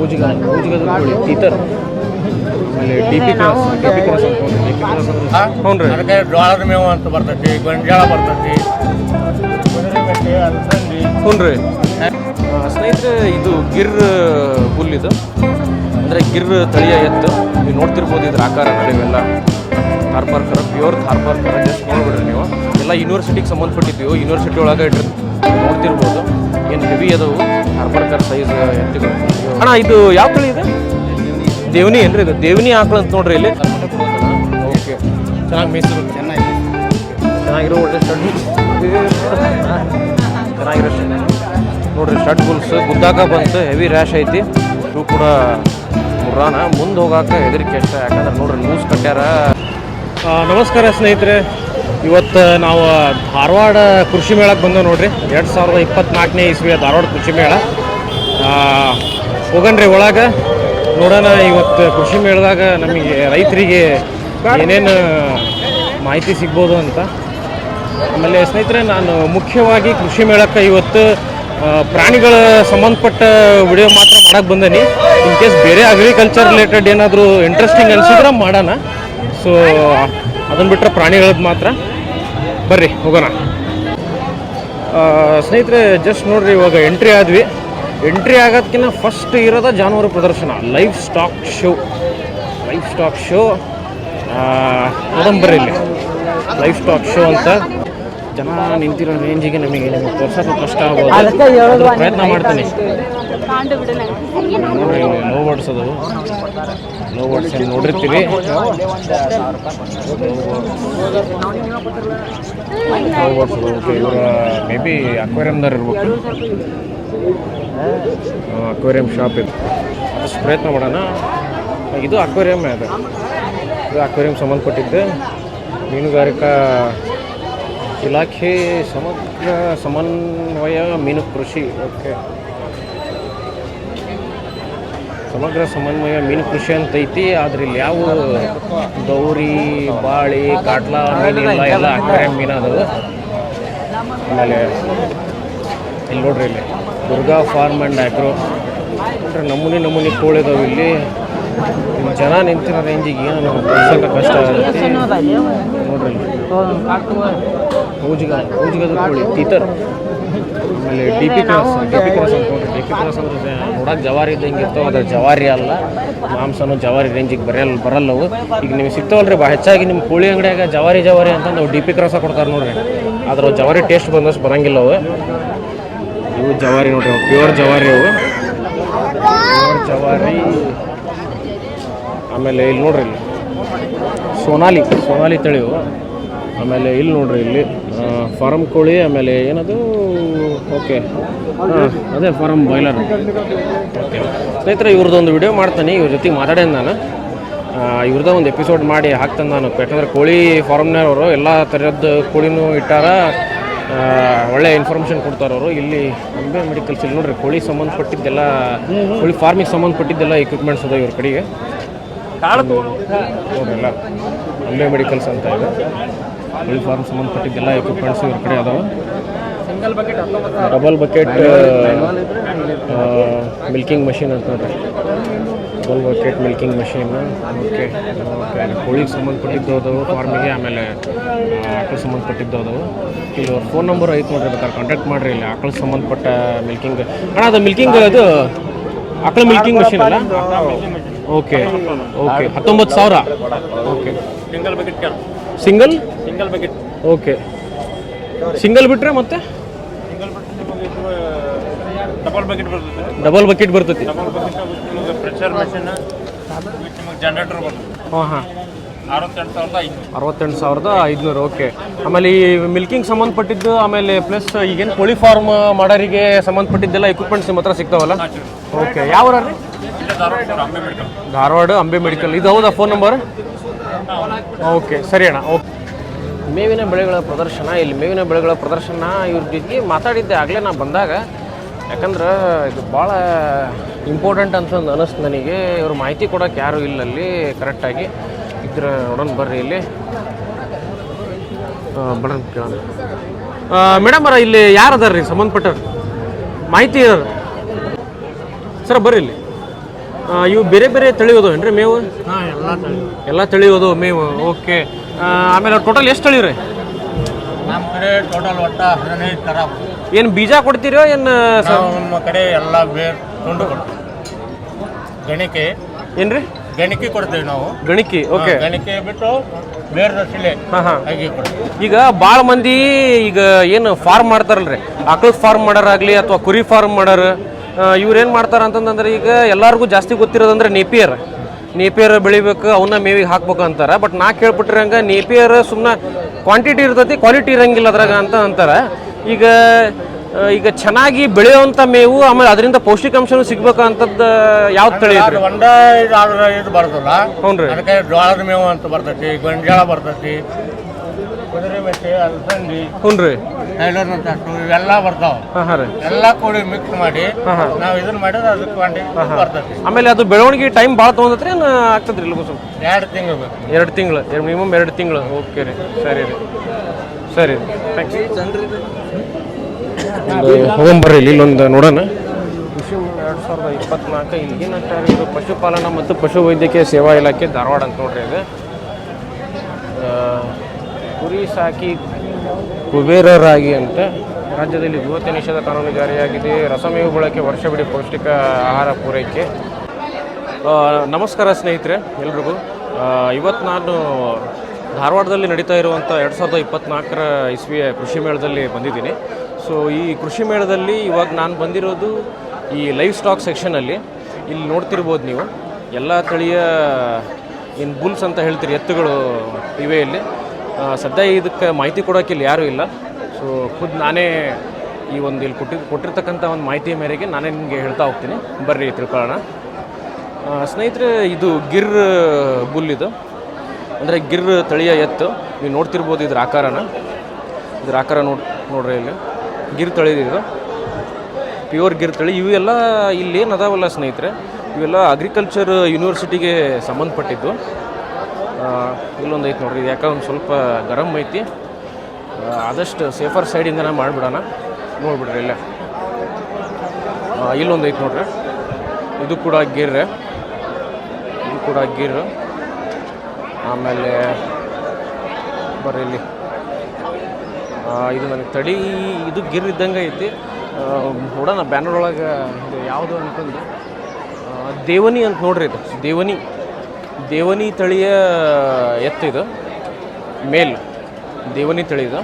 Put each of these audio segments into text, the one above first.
ಊಜಿಗ ಊಜಿಗದ ಕೋಳಿ ತೀತರ್ ಆಮೇಲೆ D P cross D P cross ಅಂತ ಡಿ ಪಿ ಕ್ರಾಸ್ ಹ್ಞೂ ರೀ. ಅದಕ್ಕೆ ಜೋಳದ ಮೇವು ಅಂತ ಬರ್ತೈತಿ ಗೊಂಜಾಳ ಬರ್ತೈತಿ. ಹ್ಞೂ ರೀ. ಸ್ನೇಹಿತರೆ ಇದು ಗಿರ್ ಹುಲ್ ಇದು. ಅಂದರೆ ಗಿರ್ ತಳಿಯ ಎತ್ತು. ನೀವು ನೋಡ್ತಿರ್ಬೋದು ಇದ್ರ ಆಕಾರ ನಡೆಯುವೆಲ್ಲ ಥಾರ್ಪಾರ್ ಕರ ಪ್ಯೂರ್ ಥಾರ್ಪಾರ್ ಕರ ಜಸ್ಟ್ ನೋಡ್ಬಿಡ್ರಿ ನೀವು. ಎಲ್ಲ ಯೂನಿವರ್ಸಿಟಿಗೆ ಸಂಬಂಧಪಟ್ಟಿದ್ದೀವಿ. ಯೂನಿವರ್ಸಿಟಿ ಒಳಗೆ ಇಟ್ಟಿರ್ತೀವಿ ನೋಡ್ತಿರ್ಬೋದು. ಏನು ಹೆವಿ ಅದಾವು. ಥಾರ್ಪಾರ್ ಸೈಜ್ ಎತ್ತುಗಳು ಅಣ್ಣ ಇದು ಯಾವ ತಳಿ ಇದೆ? ದೇವನಿ ಏನ್ರಿ ಇದು. ದೇವನಿ ಆಕಳು ಅಂತ ನೋಡ್ರಿ ಇಲ್ಲಿ. ಓಕೆ. ಚೆನ್ನಾಗಿ ಮೇಯ್ಸಿರು ಚೆನ್ನಾಗಿ ಚೆನ್ನಾಗಿರೋ ಒಳ್ಳೆ ಸ್ಟಡ್ ಚೆನ್ನಾಗಿರೋ. ನೋಡ್ರಿ ಸ್ಟಡ್ ಬುಲ್ಸ್ ಗುದ್ದಾಕ ಬಂತು ಹೆವಿ ರ್ಯಾಶ್ ಐತಿ. ಇವು ಕೂಡ ಮುರ್ರಾನ ಮುಂದೆ ಹೋಗಾಕ ಹೆದರಿಕೆ ಅಷ್ಟ. ಯಾಕಂದ್ರೆ ನೋಡ್ರಿ ಲೂಸ್ ಕಟ್ಟ್ಯಾರ. ನಮಸ್ಕಾರ ಸ್ನೇಹಿತರೆ. ಇವತ್ತು ನಾವು ಧಾರವಾಡ ಕೃಷಿ ಮೇಳಕ್ಕೆ ಬಂದೇವೆ ನೋಡ್ರಿ. ಎರಡು ಸಾವಿರದ ಇಪ್ಪತ್ನಾಲ್ಕನೇ ಇಸ್ವಿಯ ಧಾರವಾಡ ಕೃಷಿ ಮೇಳ. ಹೋಗನ್ರಿ ಒಳಗೆ. ನೋಡೋಣ ಇವತ್ತು ಕೃಷಿ ಮೇಳದಾಗ ನಮಗೆ ರೈತರಿಗೆ ಏನೇನು ಮಾಹಿತಿ ಸಿಗ್ಬೋದು ಅಂತ. ಆಮೇಲೆ ಸ್ನೇಹಿತರೆ, ನಾನು ಮುಖ್ಯವಾಗಿ ಕೃಷಿ ಮೇಳಕ್ಕೆ ಇವತ್ತು ಪ್ರಾಣಿಗಳ ಸಂಬಂಧಪಟ್ಟ ವಿಡಿಯೋ ಮಾತ್ರ ಮಾಡೋಕ್ಕೆ ಬಂದೇನಿ. ಇನ್ ಕೇಸ್ ಬೇರೆ ಅಗ್ರಿಕಲ್ಚರ್ ರಿಲೇಟೆಡ್ ಏನಾದರೂ ಇಂಟ್ರೆಸ್ಟಿಂಗ್ ಅನಿಸಿದ್ರೆ ಮಾಡೋಣ. ಸೊ ಅದನ್ನು ಬಿಟ್ಟರೆ ಪ್ರಾಣಿಗಳದ್ದು ಮಾತ್ರ. ಬರ್ರಿ ಹೋಗೋಣ. ಸ್ನೇಹಿತರೆ ಜಸ್ಟ್ ನೋಡ್ರಿ ಇವಾಗ ಎಂಟ್ರಿ ಆದ್ವಿ. ಎಂಟ್ರಿ ಆಗೋದಕ್ಕಿಂತ ಫಸ್ಟ್ ಇರೋದ ಜಾನುವಾರು ಪ್ರದರ್ಶನ life stock show life stock show ನೋಡಂಬರ್ರಿ ಇಲ್ಲಿ. ಲೈಫ್ ಸ್ಟಾಕ್ ಶೋ ಅಂತ. ಜನ ನಿಂತಿರೋ ರೇಂಜಿಗೆ ನಮಗೆ ತೋರ್ಸೋಕೆ ಕಷ್ಟ ಆಗ್ಬೋದು. ಅದ್ರ ಪ್ರಯತ್ನ ಮಾಡ್ತೀನಿ. ನೋಡ್ರಿ ಇಲ್ಲಿ ನೋ ವರ್ಡ್ಸ್ ಅದು ಲೋ ವರ್ಡ್ಸ್ ನೋಡಿರ್ತೀವಿ ಲೋ ವರ್ಡ್ಸ್ ಓಕೆ ಇವರ ಮೇ ಬಿ ಅಕ್ವೇರಿಯಮ್ದಾರ ಇರ್ಬೇಕು. ಅಕ್ವೇರಿಯಂ ಶಾಪ್ ಇದು. ಅಷ್ಟು ಪ್ರಯತ್ನ ಮಾಡೋಣ. ಇದು ಅಕ್ವೇರಿಯಮ್ ಅದು. ಇದು ಅಕ್ವೇರಿಯಂ ಸಂಬಂಧಪಟ್ಟಿದ್ದೆ. ಮೀನುಗಾರಿಕಾ ಇಲಾಖೆ ಸಮಗ್ರ ಸಮನ್ವಯ ಮೀನು ಕೃಷಿ. ಓಕೆ. ಸಮಗ್ರ ಸಮನ್ವಯ ಮೀನು ಕೃಷಿ ಅಂತ ಐತಿ ಆದ್ರೆ ಇಲ್ಲಿ ಯಾವ ಗೌರಿ ಬಾಳಿ ಕಾಟ್ಲಾ ಮೀನಿಲ್ಲ ಎಲ್ಲ ಅಕ್ವೇರಿಯಂ ಮೀನು ಅದು ಆಮೇಲೆ ಇಲ್ಲಿ ನೋಡ್ರಿ ಇಲ್ಲಿ ದುರ್ಗಾ ಫಾರ್ಮ್ ಆ್ಯಂಡ್ ಆಗ್ರೋ ಅಂದರೆ ನಮೂನಿ ನಮೂನಿ ಕೋಳಿದಾವೆ ಇಲ್ಲಿ. ಜನ ನಿಂತಿರೋ ರೇಂಜಿಗೆ ಏನು ನಮ್ಗೆ ಕಳ್ಸೋಕೆ ಕಷ್ಟ ಆಗುತ್ತೆ. ನೋಡ್ರಿ ಇಲ್ಲಿ. ಊಜಿಗ ಊಜಿಗದ ಕೋಳಿ ತೀತರ್. ಆಮೇಲೆ D P cross D P cross ಅಂತ ಡಿ ಪಿ ಕ್ರಾಸ್ ಅಂದ್ರೆ ನೋಡಕ್ಕೆ ಜವಾರಿ ಇದ್ದಂಗೆ ಇರ್ತಾವೆ ಅದು ಜವಾರಿ ಅಲ್ಲ. ಮಾಂಸನು ಜವಾರಿ ರೇಂಜಿಗೆ ಬರಲ್ಲ ಬರಲ್ಲವು ಈಗ ನೀವು ಸಿಗ್ತಾವಲ್ರಿ ಬಾ ಹೆಚ್ಚಾಗಿ ನಿಮ್ಮ ಕೋಳಿ ಅಂಗಡಿಯಾಗ ಜವಾರಿ ಜವಾರಿ ಅಂತಂದು ಡಿ ಪಿ ಕ್ರಾಸ ಕೊಡ್ತಾರೆ ನೋಡ್ರಿ. ಆದ್ರೆ ಜವಾರಿ ಟೇಸ್ಟ್ ಬಂದಷ್ಟು ಬರಂಗಿಲ್ಲ ಅವು. ಇವು ಜವಾರಿ ನೋಡ್ರಿ ಅವು ಪ್ಯೂರ್ ಜವಾರಿ ಅವು. ಪ್ಯೂರ್ ಜವಾರಿ. ಆಮೇಲೆ ಇಲ್ಲಿ ನೋಡ್ರಿ ಇಲ್ಲಿ. ಸೋನಾಲಿ ಸೋನಾಲಿ ತಳಿವು ಆಮೇಲೆ ಇಲ್ಲಿ ನೋಡ್ರಿ ಇಲ್ಲಿ. ಫಾರಮ್ ಕೋಳಿ ಆಮೇಲೆ ಏನದು? ಓಕೆ. ಅದೇ ಫಾರಮ್ ಬಾಯ್ಲರ್. ಓಕೆ. ಸ್ನೇಹಿತರೆ ಇವ್ರದ್ದೊಂದು ವಿಡಿಯೋ ಮಾಡ್ತಾನೆ. ಇವ್ರ ಜೊತೆಗೆ ಮಾತಾಡೇನು ನಾನು. ಇವ್ರದ್ದು ಒಂದು ಎಪಿಸೋಡ್ ಮಾಡಿ ಹಾಕ್ತಾನೆ ನಾನು. ಯಾಕಂದರೆ ಕೋಳಿ ಫಾರಮ್ನವರು ಎಲ್ಲ ಥರದ್ದು ಕೋಳಿನೂ ಇಟ್ಟಾರ. ಒಳ್ಳೆ ಇನ್ಫಾರ್ಮೇಷನ್ ಕೊಡ್ತಾರವರು ಇಲ್ಲಿ ಅಂಬೆ ಮೆಡಿಕಲ್ಸ್ ಇಲ್ಲಿ ನೋಡ್ರಿ ಕೋಳಿ ಸಂಬಂಧಪಟ್ಟಿದ್ದೆಲ್ಲ ಕೋಳಿ ಫಾರ್ಮಿಗೆ ಸಂಬಂಧಪಟ್ಟಿದ್ದೆಲ್ಲ ಎಕ್ವಿಪ್ಮೆಂಟ್ಸ್ ಅದ ಇವ್ರ ಕಡೆಗೆ. ನೋಡ್ರಲ್ಲ ಅಂಬೆ ಮೆಡಿಕಲ್ಸ್ ಅಂತ ಇದೆ. ಕೋಳಿ ಫಾರ್ಮ್ ಸಂಬಂಧಪಟ್ಟಿದ್ದೆಲ್ಲ ಎಕ್ವಿಪ್ಮೆಂಟ್ಸ್ ಇವ್ರ ಕಡೆ ಅದಾವೆ. ಡಬಲ್ ಬಕೆಟ್ ಮಿಲ್ಕಿಂಗ್ ಮಷೀನ್ ಅಂತ ನೋಡ್ರಿ double bucket milking machine okay ಕೋಳಿಗೆ ಸಂಬಂಧಪಟ್ಟಿದ್ದು ಅದಾವೆ ಫಾರ್ಮಿಗೆ ಆಮೇಲೆ ಆಕಳು ಸಂಬಂಧಪಟ್ಟಿದ್ದು ಅದಾವೆ. ಇಲ್ಲಿ ಅವ್ರ ಫೋನ್ ನಂಬರ್ ಐತೆ ನೋಡ್ರಿ ಬೇಕಾದ್ರೆ ಕಾಂಟ್ಯಾಕ್ಟ್ ಮಾಡಿರಿ ಇಲ್ಲಿ. ಆಕಳು ಸಂಬಂಧಪಟ್ಟ ಮಿಲ್ಕಿಂಗ್ ಅಣ್ಣ ಅದು ಮಿಲ್ಕಿಂಗ್ ಅದು ಆಕಳು ಮಿಲ್ಕಿಂಗ್ ಮಷೀನ್ ಅಲ್ಲ? ಓಕೆ ಓಕೆ ಹತ್ತೊಂಬತ್ತು ಸಾವಿರ? Okay single single single bucket okay. Single ಬಿಟ್ರೆ ಮತ್ತೆ? ಸಿಂಗಲ್ ಬಕೆಟ್ ನಿಮಗೆ ಡಬಲ್ ಬಕೆಟ್ ಬರ್ತದೆ. ಡಬಲ್ ಬಕೆಟ್ ಬರ್ತೈತಿ ಡಬಲ್ ಬಕೆಟ್ ನಿಮಗೆ ಪ್ರೆಷರ್ ಮೆಷಿನ್ ನಿಮಗೆ ಜನರೇಟರ್ ಬರ್ತದೆ. ಹಾಂ ಹಾಂ. ಅರವತ್ತೆಂಟು ಸಾವಿರದ ಐದು ಅರವತ್ತೆಂಟು ಸಾವಿರದ ಐದುನೂರು ಓಕೆ. ಆಮೇಲೆ ಈ ಮಿಲ್ಕಿಂಗ್ ಸಂಬಂಧಪಟ್ಟಿದ್ದು ಆಮೇಲೆ ಪ್ಲಸ್ ಈಗೇನು ಕೋಳಿ ಫಾರ್ಮ್ ಮಾಡೋರಿಗೆ ಸಂಬಂಧಪಟ್ಟಿದ್ದೆಲ್ಲ ಎಕ್ವಿಪ್ಮೆಂಟ್ಸ್ ನಿಮ್ಮ ಹತ್ರ ಸಿಗ್ತಾವಲ್ಲ? ಓಕೆ. ಯಾವ ರೀ ಇಲ್ಲೇ ಧಾರವಾಡ ಅಂಬೆ ಮೆಡಿಕಲ್ ಧಾರವಾಡ ಅಂಬೆ ಮೆಡಿಕಲ್ ಇದು ಹೌದಾ ಫೋನ್ ನಂಬರ್ ಓಕೆ. ಸರಿ ಅಣ್ಣ ಓಕೆ. ಮೇವಿನ ಬೆಳೆಗಳ ಪ್ರದರ್ಶನ ಇಲ್ಲಿ ಮೇವಿನ ಬೆಳೆಗಳ ಪ್ರದರ್ಶನ ಇವ್ರ ಜೊತೆಗೆ ಮಾತಾಡಿದ್ದೆ. ಆಗಲೇ ನಾನು ಬಂದಾಗ ಯಾಕಂದ್ರೆ ಇದು ಭಾಳ ಇಂಪಾರ್ಟೆಂಟ್ ಅಂತಂದು ಅನ್ನಿಸ್ತು ನನಗೆ. ಇವ್ರ ಮಾಹಿತಿ ಕೊಡೋಕೆ ಯಾರೂ ಇಲ್ಲ ಅಲ್ಲಿ ಕರೆಕ್ಟಾಗಿ ಇದ್ರ ನೋಡೋಣ ಬರ್ರಿ ಇಲ್ಲಿ. ಬರೋಣ ಕೇಳೋಣ. ಮೇಡಮ್ ಅರ ಇಲ್ಲಿ ಯಾರು ಅದಾರ ರೀ ಸಂಬಂಧಪಟ್ಟವ್ರು? ಮಾಹಿತಿ ಇರೋರು? ಸರ್ ಬರ್ರಿ ಇಲ್ಲಿ. ಇವು ಬೇರೆ ಬೇರೆ ತಳಿ ರೀ ಮೇವು? ಹಾಂ ಎಲ್ಲ ತಳಿ ಎಲ್ಲ ತಳಿ ಮೇವು. ಓಕೆ ಆಮೇಲೆ ಟೋಟಲ್ ಎಷ್ಟು ತಳಿ ರೀ ನಮ್ಮ ಕಡೆ ಟೋಟಲ್ ಒಟ್ಟ ಹದಿನೈದು ಥರ ಏನು ಬೀಜ ಕೊಡ್ತೀರೋ ಏನು ನಮ್ಮ ಕಡೆ ಎಲ್ಲ ಬೇರ್ ತುಂಡು ಕೊಡ್ತೀವಿ. ಗಣಿಕೆ. ಏನ್ರಿ? ಗಣಿಕೆ ಕೊಡ್ತೀವಿ ನಾವು. ಗಣಿಕೆ ಓಕೆ. ಗಣಿಕೆ ಬಿಟ್ಟು ಬೇರೆ ಶಿಲೆ ಹಾಂ ಹಾಂ. ಹಾಗೆ ಕೊಡ್ತೀವಿ. ಈಗ ಭಾಳ ಮಂದಿ ಈಗ ಏನು ಫಾರ್ಮ್ ಮಾಡ್ತಾರಲ್ರಿ? ಆಕಳ ಫಾರ್ಮ್ ಮಾಡೋರಾಗಲಿ ಅಥವಾ ಕುರಿ ಫಾರ್ಮ್ ಮಾಡೋರು ಇವ್ರು ಏನು ಮಾಡ್ತಾರೆ ಅಂತಂದ್ರೆ ಈಗ ಎಲ್ಲರಿಗೂ ಜಾಸ್ತಿ ಗೊತ್ತಿರೋದಂದ್ರೆ ನೇಪಿಯರ್. ನೇಪಿಯರ್ ಬೆಳಿಬೇಕು ಅವನ್ನ ಮೇವಿಗೆ ಹಾಕ್ಬೇಕು ಅಂತಾರೆ. ಬಟ್ ನಾ ಕೇಳ್ಬಿಟ್ರೆ ಹಂಗೆ ನೇಪಿಯರ್ ಸುಮ್ಮನೆ ಕ್ವಾಂಟಿಟಿ ಇರ್ತೈತಿ ಕ್ವಾಲಿಟಿ ಇರಂಗಿಲ್ಲ ಅದ್ರಾಗ ಅಂತ ಅಂತಾರೆ. ಈಗ ಈಗ ಚೆನ್ನಾಗಿ ಬೆಳೆಯುವಂಥ ಮೇವು ಆಮೇಲೆ ಅದರಿಂದ ಪೌಷ್ಟಿಕಾಂಶನೂ ಸಿಗ್ಬೇಕು ಅಂತದ್ದು ಯಾವ ತಳಿ ಬರ್ತದ ಇದು ಆದ್ರೆ ಇದು ಬರ್ತಲ್ಲ ಹ್ಞೂ ರೀ ಅದಕ್ಕೆ ಜೋಳದ ಮೇವು ಅಂತ ಬರ್ತೈತಿ ಗೊಂಜಾಳ ಬರ್ತೈತಿ ಮೆಕ್ಕೆ ಅಲಸಂದಿ ಹ್ಞೂ ರೀ. ಟೈಲರ್ ಅಂತ ಇವೆಲ್ಲ ಬರ್ತಾವ. ಹಾಂ ಹಾಂ ರೀ. ಎಲ್ಲ ಕೂಡಿ ಮಿಕ್ಸ್ ಮಾಡಿ ನಾವು ಇದನ್ನ ಮಾಡಿದ್ರೆ ಅದಕ್ಕೆ ಕ್ವಾಂಟಿ ಬರ್ತೈತಿ. ಆಮೇಲೆ ಅದು ಬೆಳವಣಿಗೆ ಟೈಮ್ ಭಾಳ ತೊಗೊಂಡತ್ರಿ ಏನು ಆಗ್ತದ್ರಿ ಇಲ್ಲ ಸ್ವಲ್ಪ? ಎರಡು ತಿಂಗಳು ಬೇಕು. ಎರಡು ತಿಂಗಳು ಮಿನಿಮಮ್ ಎರಡು ತಿಂಗಳು. ಓಕೆ ರೀ. ಸರಿ ರೀ. ಸರಿ ರೀ. ಥ್ಯಾಂಕ್ಸ್ ಹೋಗೊಂಬರ್ರಿ ಇಲ್ಲಿ ಇಲ್ಲೊಂದು ನೋಡೋಣ. ಕೃಷಿ ಎರಡು ಸಾವಿರದ ಇಪ್ಪತ್ನಾಲ್ಕು ಇಲ್ಲಿನ ಇದು ಪಶುಪಾಲನಾ ಮತ್ತು ಪಶು ವೈದ್ಯಕೀಯ ಸೇವಾ ಇಲಾಖೆ ಧಾರವಾಡ ಅಂತ ನೋಡ್ರಿ ಇದು. ಆ, ಕುರಿ ಸಾಕಿ ಕುಬೇರರಾಗಿ ಅಂತ ರಾಜ್ಯದಲ್ಲಿ ಗೋಹತ್ಯೆ ನಿಷೇಧ ಕಾನೂನು ಜಾರಿಯಾಗಿದೆ. ರಸಮೇವು ಬಳಕೆ ವರ್ಷವಿಡೀ ಪೌಷ್ಟಿಕ ಆಹಾರ ಪೂರೈಕೆ. ನಮಸ್ಕಾರ ಸ್ನೇಹಿತರೆ, ಎಲ್ರಿಗೂ. ಇವತ್ತು ನಾನು ಧಾರವಾಡದಲ್ಲಿ ನಡೀತಾ ಇರುವಂಥ ಎರಡು ಸಾವಿರದ ಇಪ್ಪತ್ನಾಲ್ಕರ ಇಸ್ವಿಯ ಕೃಷಿ ಮೇಳದಲ್ಲಿ ಬಂದಿದ್ದೀನಿ. ಸೊ ಈ ಕೃಷಿ ಮೇಳದಲ್ಲಿ ಇವಾಗ ನಾನು ಬಂದಿರೋದು ಈ ಲೈವ್ ಸ್ಟಾಕ್ ಸೆಕ್ಷನಲ್ಲಿ ಇಲ್ಲಿ ನೋಡ್ತಿರ್ಬೋದು ನೀವು. ಎಲ್ಲ ತಳಿಯ, ಇನ್ ಬುಲ್ಸ್ ಅಂತ ಹೇಳ್ತೀರಿ ಎತ್ತುಗಳು ಇವೆ ಇಲ್ಲಿ. ಸದ್ಯ ಇದಕ್ಕೆ ಮಾಹಿತಿ ಕೊಡೋಕೆ ಇಲ್ಲಿ ಯಾರೂ ಇಲ್ಲ. ಸೊ ಖುದ್ ನಾನೇ ಈ ಒಂದು ಇಲ್ಲಿ ಕೊಟ್ಟಿ, ಕೊಟ್ಟಿರ್ತಕ್ಕಂಥ ಒಂದು ಮಾಹಿತಿಯ ಮೇರೆಗೆ ನಾನೇ ನಿಮಗೆ ಹೇಳ್ತಾ ಹೋಗ್ತೀನಿ. ಬರ್ರಿ ತಿಳ್ಕೊಳ್ಳೋಣ. ಸ್ನೇಹಿತರೆ, ಇದು ಗಿರ್ ಬುಲ್ ಇದು. ಅಂದರೆ ಗಿರ್ ತಳಿಯ ಎತ್ತು. ನೀವು ನೋಡ್ತಿರ್ಬೋದು ಇದ್ರ ಆಕಾರನ. ಇದ್ರ ಆಕಾರ ನೋಡ್, ನೋಡ್ರಿ ಇಲ್ಲಿ. ಗಿರ್ ತಳಿ ಇದು. ಪ್ಯೂರ್ ಗಿರ್ ತಳಿ. ಇವೆಲ್ಲ ಇಲ್ಲಿ ಏನು ಅದಾವಲ್ಲ ಸ್ನೇಹಿತರೆ? ಇವೆಲ್ಲ ಅಗ್ರಿಕಲ್ಚರ್ ಯೂನಿವರ್ಸಿಟಿಗೆ ಸಂಬಂಧಪಟ್ಟಿದ್ದು. ಇಲ್ಲೊಂದು ಐತೆ ನೋಡ್ರಿ, ಇದು ಯಾಕಂದ್ರೆ ಸ್ವಲ್ಪ ಗರಂ ಐತಿ. ಆದಷ್ಟು ಸೇಫರ್ ಸೈಡಿಂದನೇ ಮಾಡಿಬಿಡೋಣ. ನೋಡಿಬಿಡ್ರಿ ಇಲ್ಲೇ. ಇಲ್ಲೊಂದು ಐತೆ ನೋಡ್ರಿ. ಇದು ಕೂಡ ಗಿರ್ರೆ ಇದು ಕೂಡ ಗಿರ್. ಆಮೇಲೆ ಬರ್ರಿ ಇಲ್ಲಿ. ಇದು ನನಗೆ ತಡಿ, ಇದು ಗಿರ್ ಇದ್ದಂಗೆ ಐತಿ. ನೋಡೋಣ, ಬ್ಯಾನರ್ ಒಳಗೆ ಇದು ಯಾವುದು ಅಂತಂದು. ದೇವನಿ ಅಂತ ನೋಡ್ರಿ ಇದು, ದೇವನಿ. ದೇವನಿ ತಳಿಯ ಎತ್ತು ಇದು ಮೇಲ್. ದೇವನಿ ತಳಿ ಇದು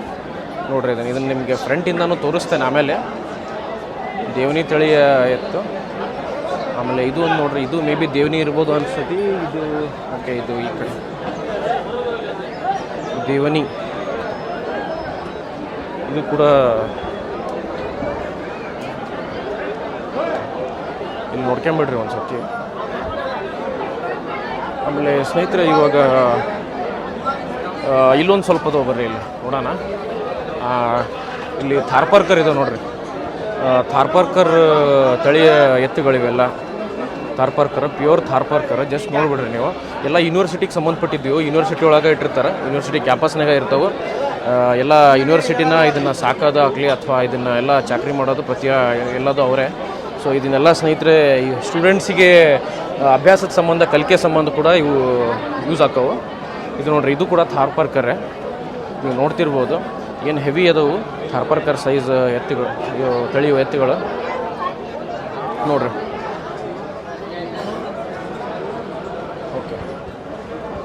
ನೋಡ್ರಿ ಇದನ್ನು. ಇದನ್ನು ನಿಮಗೆ ಫ್ರಂಟಿಂದನೂ ತೋರಿಸ್ತೇನೆ ಆಮೇಲೆ. ದೇವನಿ ತಳಿಯ ಎತ್ತು. ಆಮೇಲೆ ಇದು ಒಂದು ನೋಡ್ರಿ. ಇದು ಮೇ ಬಿ ದೇವನಿ ಇರ್ಬೋದು ಅನ್ಸತಿ ಇದು, ಓಕೆ, ಇದು ಈ ಕಡೆ. ದೇವನಿ. ಇದು ಕೂಡ ಇಲ್ಲಿ ನೋಡ್ಕೊಂಬಿಡ್ರಿ ಒಂದು ಸತಿ ಆಮೇಲೆ ಸ್ನೇಹಿತರೆ, ಇವಾಗ ಇಲ್ಲೊಂದು ಸ್ವಲ್ಪ ಅದಾವ ಬರ್ರಿ ಇಲ್ಲಿ, ನೋಡೋಣ. ಇಲ್ಲಿ ಥಾರ್ಪಾರ್ಕರ್ ಇದೆ ನೋಡ್ರಿ. ಥಾರ್ಪಾರ್ಕರ್, ತಳಿಯ ಎತ್ತುಗಳಿವೆಲ್ಲ. ಥಾರ್ಪಾರ್ಕರ್, ಪ್ಯೂರ್ ಥಾರ್ಪಾರ್ಕರ್, ಜಸ್ಟ್ ನೋಡ್ಬಿಡ್ರಿ ನೀವು. ಎಲ್ಲ ಯೂನಿವರ್ಸಿಟಿಗೆ ಸಂಬಂಧಪಟ್ಟಿದ್ದೀವಿ. ಯೂನಿವರ್ಸಿಟಿ ಒಳಗೆ ಇಟ್ಟಿರ್ತಾರೆ. ಯೂನಿವರ್ಸಿಟಿ ಕ್ಯಾಂಪಸ್ನಾಗ ಇರ್ತಾವೆ. ಎಲ್ಲ ಯೂನಿವರ್ಸಿಟಿನ ಇದನ್ನು ಸಾಕೋದು ಆಗಲಿ ಅಥವಾ ಇದನ್ನು ಎಲ್ಲ ಚಾಕ್ರಿ ಮಾಡೋದು ಪ್ರತಿಯ ಎಲ್ಲದು ಅವರೇ. ಸೊ ಇದನ್ನೆಲ್ಲ ಸ್ನೇಹಿತರೆ, ಈ ಸ್ಟೂಡೆಂಟ್ಸಿಗೆ ಅಭ್ಯಾಸದ ಸಂಬಂಧ, ಕಲಿಕೆ ಸಂಬಂಧ ಕೂಡ ಇವು ಯೂಸ್ ಆಕ್ಕವು ಇದು ನೋಡ್ರಿ, ಇದು ಕೂಡ ಥಾರ್ಪಾರ್ಕರೇ ನೀವು ನೋಡ್ತಿರ್ಬೋದು, ಏನು ಹೆವಿ ಅದಾವು ಥಾರ್ಪಾರ್ಕರ್ ಸೈಜ್ ಎತ್ತುಗಳು ಇವು ತಳಿಯು ಎತ್ತುಗಳು. ನೋಡ್ರಿ. ಓಕೆ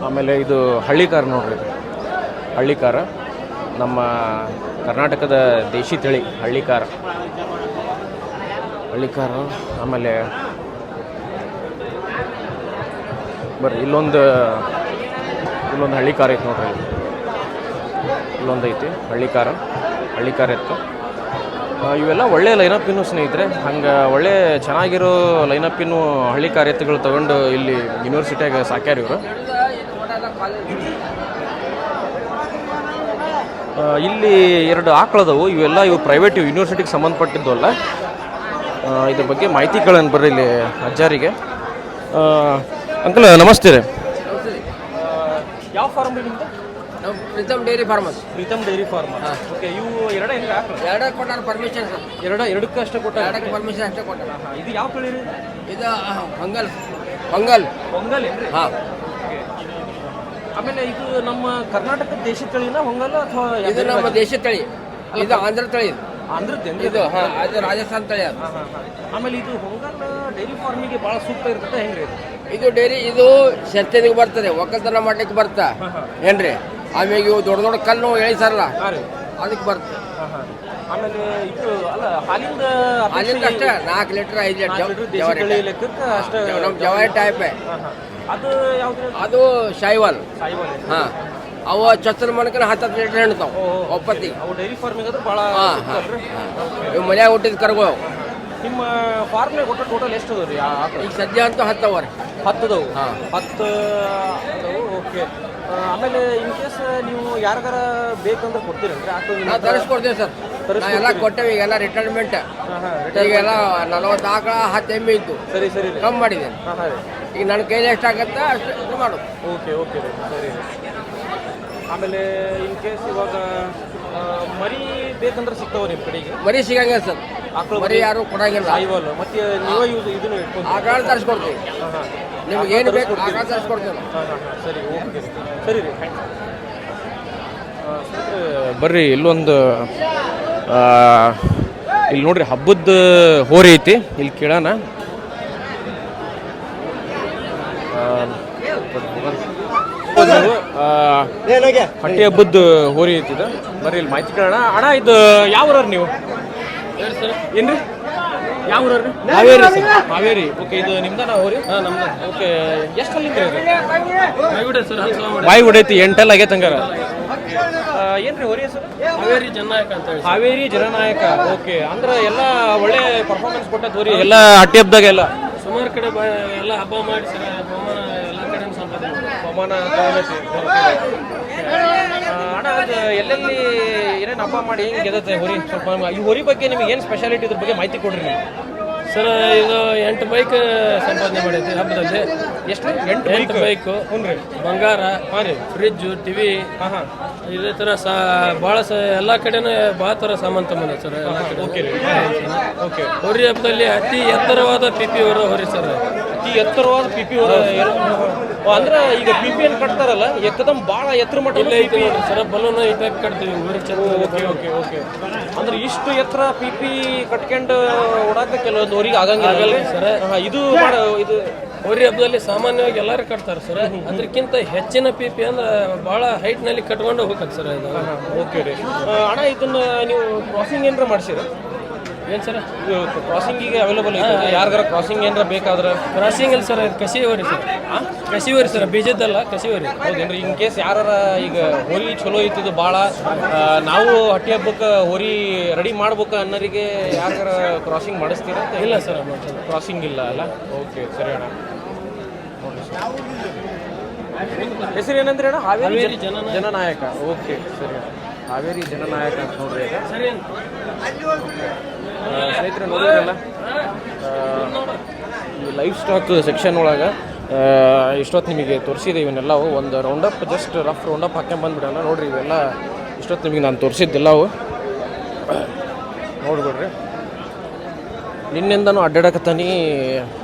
ಆಮೇಲೆ ಇದು ಹಳ್ಳಿ ಕಾರ್ ನೋಡ್ರಿ. ಹಳ್ಳಿ ಕಾರ, ನಮ್ಮ ಕರ್ನಾಟಕದ ದೇಶಿ ತಳಿ, ಹಳ್ಳಿ ಕಾರ. ಹಳ್ಳಿ ಕಾರು ಆಮೇಲೆ ಬರ್ರಿ ಇಲ್ಲೊಂದು ಇಲ್ಲೊಂದು ಹಳ್ಳಿ ಕಾರ್ ಐತೆ ನೋಡ್ರಿ ಇಲ್ಲಿ. ಇಲ್ಲೊಂದು ಐತಿ ಹಳ್ಳಿಕಾರ ಹಳ್ಳಿ ಕಾರ್ ಇತ್ತು. ಇವೆಲ್ಲ ಒಳ್ಳೆ ಲೈನಪ್ಪಿನೂ ಸ್ನೇಹಿತರೆ. ಹಂಗೆ ಒಳ್ಳೆ ಚೆನ್ನಾಗಿರೋ ಲೈನಪ್ಪಿನೂ ಹಳ್ಳಿ ಕಾರ್ಯತ್ಗಳು ತಗೊಂಡು ಇಲ್ಲಿ ಯೂನಿವರ್ಸಿಟಿಯಾಗ ಸಾಕ್ಯಾರ ಇವರು. ಇಲ್ಲಿ ಎರಡು ಆಕಳದವು ಇವೆಲ್ಲ ಇವು ಪ್ರೈವೇಟ್ ಯೂನಿವರ್ಸಿಟಿಗೆ ಸಂಬಂಧಪಟ್ಟಿದ್ದು ಅಲ್ಲ ಆ, ಇದ್ರ ಬಗ್ಗೆ ಮಾಹಿತಿಗಳನ್ನು ಬರ್ರಿ ಇಲ್ಲಿ ಅಜ್ಜಾರಿಗೆ. ಅಂಕಲ್ ನಮಸ್ತೆ ರೀ. ಯಾವ ಫಾರ್ಮ್ ನಿಮ್ಮದು ನಾವು Preetam dairy farms Preetam dairy farm okay ಇವು ಎರಡ ಹೆಂಗೆ ಎರಡಕ್ಕೆ ಕೊಟ್ಟಾರ ಪರ್ಮಿಷನ್ ಸರ್. ಎರಡ ಎರಡಕ್ಕೆ ಅಷ್ಟೇ ಕೊಟ್ಟ ಎರಡಕ್ಕೆ ಪರ್ಮಿಷನ್ ಅಷ್ಟೇ ಕೊಟ್ಟಾರ ಇದು ಯಾವ ತಳಿ ರೀ? ಇದು ಪೊಂಗಲ್ ಪೊಂಗಲ್ ಹೊಂಗಲ್ ಹೊಂಗಲ್ ಏನ್ರಿ? ಹಾಂ. ಆಮೇಲೆ ಇದು ನಮ್ಮ ಕರ್ನಾಟಕ ದೇಶದ ತಳಿನ ಹೊಂಗಲ್ ಅಥವಾ ಇದು ನಮ್ಮ ದೇಶದ ತಳಿ. ಇದು ಆಂಧ್ರ ತಳಿ ಇದು. ಆಂಧ್ರದ್ದೇನ್ರಿ ಇದು ಹಾಂ ಅದು ರಾಜಸ್ಥಾನ್ ತಳಿ ಅದು. ಆಮೇಲೆ ಇದು ಹೊಂಗಲ್ ಡೈರಿ ಫಾರ್ಮಿಗೆ ಭಾಳ ಸೂಕ್ತ ಇರ್ತದೆ ಹೆಂಗ್ರಿ ಇದು? ಡೈರಿ ಇದು ಸೆತ್ತನಿಗೆ ಬರ್ತದೆ ಒಕ್ಕಲ್ತನ ಮಾಡ್ಲಿಕ್ಕೆ ಬರ್ತಾ. ಏನ್ರಿ? ಆಮೇಲೆ ಇವು ದೊಡ್ಡ ದೊಡ್ಡ ಕಲ್ಲು ಎಳಿಸಾರಲ್ಲ ಹಾಂ ಅದಕ್ಕೆ ಬರ್ತದೆ. ಆಮೇಲೆ ಇದು ಅಲ್ಲ ಹಾಲಿಂದ ಅಲ್ಲಿಂದ ಅಷ್ಟೇ ನಾಲ್ಕು ಲೀಟ್ರ್ ಐದು ಲೀಟ್ರ್ ಅಷ್ಟೇ ನಮ್ಮ ಜವಾರಿ ಟೈಪ್. ಅದು ಯಾವ್ದು ಅದು? ಶೈವಾಲ್. ಹಾಂ. ಅವು ಚತ್ರ ಮನಕನ ಹತ್ತತ್ತು ಲೀಟ್ರ್ ಹೆಣ್ತಾವ ಒಪ್ಪತ್ತಿ. ಅವು ಡೈರಿ ಫಾರ್ಮಿಗೆ ಭಾಳ? ಇವು ಮನ್ಯಾಗ ಹುಟ್ಟಿದ ಕರ್ಗೋ ನಿಮ್ಮ ಫಾರ್ಮ್ನಾಗ ಒಟ್ಟು ಟೋಟಲ್ ಎಷ್ಟು ಅದಾವ ರೀ ಈಗ ಸದ್ಯ ಅಂತೂ ಹತ್ತವರೆ ಹತ್ತದವು ಹಾ. ಹತ್ತು ಅದಾವು ಓಕೆ ಆಮೇಲೆ ಇನ್ ಕೇಸ್ ನೀವು ಯಾರಿಗಾರ ಬೇಕಂದ್ರೆ ಕೊಡ್ತೀರೇನ್ರಿ? ನಾವು ತರಿಸ್ಕೊಡ್ತೇವೆ ಸರ್. ಎಲ್ಲ ಕೊಟ್ಟೇವೆ ಈಗೆಲ್ಲ ರಿಟೈರ್ಮೆಂಟ್ ಈಗೆಲ್ಲ ನಲವತ್ತು ಆಕಳ ಹತ್ತು ಎಮ್ಮೆ ಇತ್ತು ಸರಿ ಸರಿ ರೀ. ಕಮ್ಮಿ ಮಾಡಿದ್ದೇನೆ. ರೀ. ಈಗ ನನ್ನ ಕೈಲಿ ಎಷ್ಟಾಗತ್ತೆ ಅಷ್ಟು ಮಾಡೋದು ಓಕೆ ಓಕೆ ಸರಿ ರೀ. ಆಮೇಲೆ ಇನ್ ಕೇಸ್ ಇವಾಗ ಆ, ಮರಿ ಬೇಕಂದ್ರೆ ಸಿಗ್ತಾವ ನಿಮ್ಮ ಕಡೆಗೆ. ಮರಿ ಸಿಗಂಗಿಲ್ಲ ಸರ್. ಆಕಳು ಮರಿ ಯಾರು ಕೊಡಂಗಿಲ್ಲ. ಸಾಯಿವಾಲ್ ಮತ್ತೆ ನೀವು ಯೂಸ್ ಇದನ್ನು ಇಟ್ಕೊಂಡು ಆಕಳ ತರಿಸ್ಕೊಡ್ತೀವಿ. ಹಾಂ ಹಾಂ. ನಿಮ್ಗೆ ಏನು ಬೇಕು ಆಕಳ ತರಿಸ್ಕೊಡ್ತೀವಿ. ನಾವು ಹಾಂ ಹಾಂ ಹಾಂ. ಸರಿ ಓಕೆ ಸರಿ ರೀ ಬರ್ರಿ ಇಲ್ಲೊಂದು ಆ, ಇಲ್ಲಿ ನೋಡ್ರಿ ಹಬ್ಬದ ಹೋರಿ ಐತಿ. ಇಲ್ಲಿ ಕೇಳೋಣ ಆ, ಹೌದು, ಆ, ಹಟ್ಟಿ ಹಬ್ಬದ ಹೋರಿ ಐತಿ ಇದು ಬರ್ರಿ ಇಲ್ಲಿ ಮಾಹಿತಿ ಕೇಳೋಣ. ಅಣ್ಣ ಇದು ಯಾವ ಊರವ್ರು ನೀವು? ಏನ್ರಿ? ಯಾವ ಊರವ್ರಿ? ಹಾವೇರಿ ಹಾವೇರಿ. ಓಕೆ ಇದು ನಿಮ್ದನ ಹೋರಿ ಹಾಂ ನಮ್ದು. ಓಕೆ ಎಷ್ಟು ಅಲ್ಲಿಂದ ಬಾಯಿ ಹೊಡೈತಿ ಎಂಟಲ್ಲಿ ಆಗೈತೆ ಹಂಗಾರ. ಏನ್ರಿ ಹೋರಿ ಹೆಸರು? ಹಾವೇರಿ ಜನನಾಯಕ ಅಂತ ಹೇಳಿ ಹಾವೇರಿ ಜನನಾಯಕ ಓಕೆ ಅಂದ್ರೆ ಎಲ್ಲ ಒಳ್ಳೆ ಪರ್ಫಾರ್ಮೆನ್ಸ್ ಕೊಟ್ಟ ಹೋರಿ ಎಲ್ಲ ಹಟ್ಟಿ ಹಬ್ಬದಾಗ ಎಲ್ಲ. ಸುಮಾರು ಕಡೆ ಬ ಎಲ್ಲ ಹಬ್ಬ ಮಾಡಿ ಸರ್ ಬಹುಮಾನ ಎಲ್ಲ ಕಡೆ ಸಂಪಾದನೆ ಮಾಡಿ ಬಹುಮಾನ ಅಣ್ಣ ಅದು ಎಲ್ಲೆಲ್ಲಿ ಏನೇನು ಹಬ್ಬ ಮಾಡಿ ಹೆಂಗೆ ಗೆದತ್ತೆ ಹೋರಿ? ಸ್ವಲ್ಪ ಈ ಹೋರಿ ಬಗ್ಗೆ ನಿಮಗೆ ಏನು ಸ್ಪೆಷಾಲಿಟಿ ಇದ್ರ ಬಗ್ಗೆ ಮಾಹಿತಿ ಕೊಡ್ರಿ ನೀವು. ಸರ್ ಇದು ಎಂಟು ಬೈಕ್ ಸಂಪಾದನೆ ಮಾಡೈತಿ ಹಬ್ಬದಲ್ಲಿ. ಎಷ್ಟು? ಎಂಟು ಎಂಟು ಬೈಕು ಹ್ಞೂ ರೀ. ಬಂಗಾರ ಹಾಂ ರೀ. ಫ್ರಿಜ್ಜು ಟಿವಿ ಹಾಂ ಹಾಂ. ಇದೇ ಥರ ಸಾ ಭಾಳ ಸ ಎಲ್ಲ ಕಡೆನೂ ಭಾಳ ಥರ ಸಾಮಾನು ತಗೊಂಡ ಸರ್ ಎಲ್ಲ ಕಡೆ. Okay okay. ಹೋರಿ ಹಬ್ಬದಲ್ಲಿ ಅತಿ ಎತ್ತರವಾದ ಪಿ ಪಿ ಅವರ ಹೊರಿ ಸರ್. ಅತಿ ಎತ್ತರವಾದ ಪಿ ಪಿ ಅಂದ್ರೆ ಈಗ ಪಿ ಪಿ ಏನು ಕಟ್ತಾರಲ್ಲ ಎಕ್ಕದಮ್ ಭಾಳ ಎತ್ತರ ಮಟ್ಟ ಸರ ಐತಿ ನೋಡ್ರಿ ಸರ್ ಬಲೂನ್ ಈ ಟೈಪ್ ಕಟ್ತೀವಿ ಓಕೆ ಓಕೆ ಓಕೆ. ಅಂದ್ರೆ ಇಷ್ಟು ಎತ್ತರ ಪಿ ಪಿ ಕಟ್ಕೊಂಡು ಓಡಾಕ ಕೆಲವೊಂದು ಊರಿಗೆ ಆಗಂಗಿಲ್ಲ. ಸರ್. ಇದು ಇದು ಹೋರಿ ಹಬ್ಬದಲ್ಲಿ ಸಾಮಾನ್ಯವಾಗಿ ಎಲ್ಲರೂ ಕಟ್ತಾರೆ ಸರ್. ಅದಕ್ಕಿಂತ ಹೆಚ್ಚಿನ ಪಿ ಪಿ ಅಂದ್ರೆ ಭಾಳ ಹೈಟ್ನಲ್ಲಿ ಕಟ್ಕೊಂಡು ಹೋಗ್ಬೇಕು ಸರ್ ಇದು. ಓಕೆ ರೀ. ಅಣ್ಣ ಇದನ್ನ ನೀವು ಕ್ರಾಸಿಂಗ್ ಏನಾರ ಮಾಡ್ಸಿರ? ಏನು ಸರ್? ಇದು ಕ್ರಾಸಿಂಗಿಗೆ ಅವೈಲೇಬಲ್ ಐತೆ. ಯಾರಿಗಾರ ಕ್ರಾಸಿಂಗ್ ಏನಾರ ಬೇಕಾದ್ರೆ? ಕ್ರಾಸಿಂಗ್ ಅಲ್ಲಿ ಸರ್ ಇದು ಕಸಿ ಸರ್ ಕಸಿ ಸರ್ ಬೀಜದ್ದಲ್ಲ ಕಸಿ ಹೌದೇನ್ರಿ? ಇನ್ ಕೇಸ್ ಯಾರ ಈಗ ಹೋರಿ ಚಲೋ ಐತಿದು ಭಾಳ ನಾವು ಹಟ್ಟಿ ಹಬ್ಬಕ್ಕೆ ಹೋರಿ ರೆಡಿ ಮಾಡ್ಬೇಕು ಅನ್ನೋರಿಗೆ ಯಾರಿಗಾರ ಕ್ರಾಸಿಂಗ್ ಮಾಡಿಸ್ತೀರಾ ಅಂತ ಇಲ್ಲ ಸರ್ ಕ್ರಾಸಿಂಗ್ ಇಲ್ಲ ಅಲ್ಲ? ಓಕೆ ಸರಿ ಅಣ್ಣ. ಹೆಸರು ಏನಂದ್ರೆ ಅಣ್ಣ? ಹಾವೇರಿ ಜನನಾಯಕ. ಓಕೆ ಸರಿ. ಹಾವೇರಿ ಜನನಾಯಕ ಅಂತ ನೋಡ್ರಿ ಈಗ. ಸರಿ ಸ್ನೇಹಿತರೆ, ನೋಡಿದ್ರಲ್ಲ? ಈ ಲೈಫ್ ಸ್ಟಾಕ್ ಸೆಕ್ಷನ್ ಒಳಗೆ ಇಷ್ಟೊತ್ತು ನಿಮಗೆ ತೋರಿಸಿದೆ ಇವನ್ನೆಲ್ಲವು ಒಂದು ರೌಂಡಪ್ ಜಸ್ಟ್ ರಫ್ ರೌಂಡಪ್ ಹಾಕ್ಕೊಂಡ್ ಬಂದ್ಬಿಡೋಣ ನೋಡ್ರಿ, ಇವೆಲ್ಲ ಇಷ್ಟೊತ್ತು ನಿಮಗೆ ನಾನು ತೋರಿಸಿದ್ದೆಲ್ಲವು ನೋಡ್ಬಿಡ್ರಿ. ನಿನ್ನಿಂದನೂ ಅಡ್ಡಾಡಕತ್ತಾನಿ.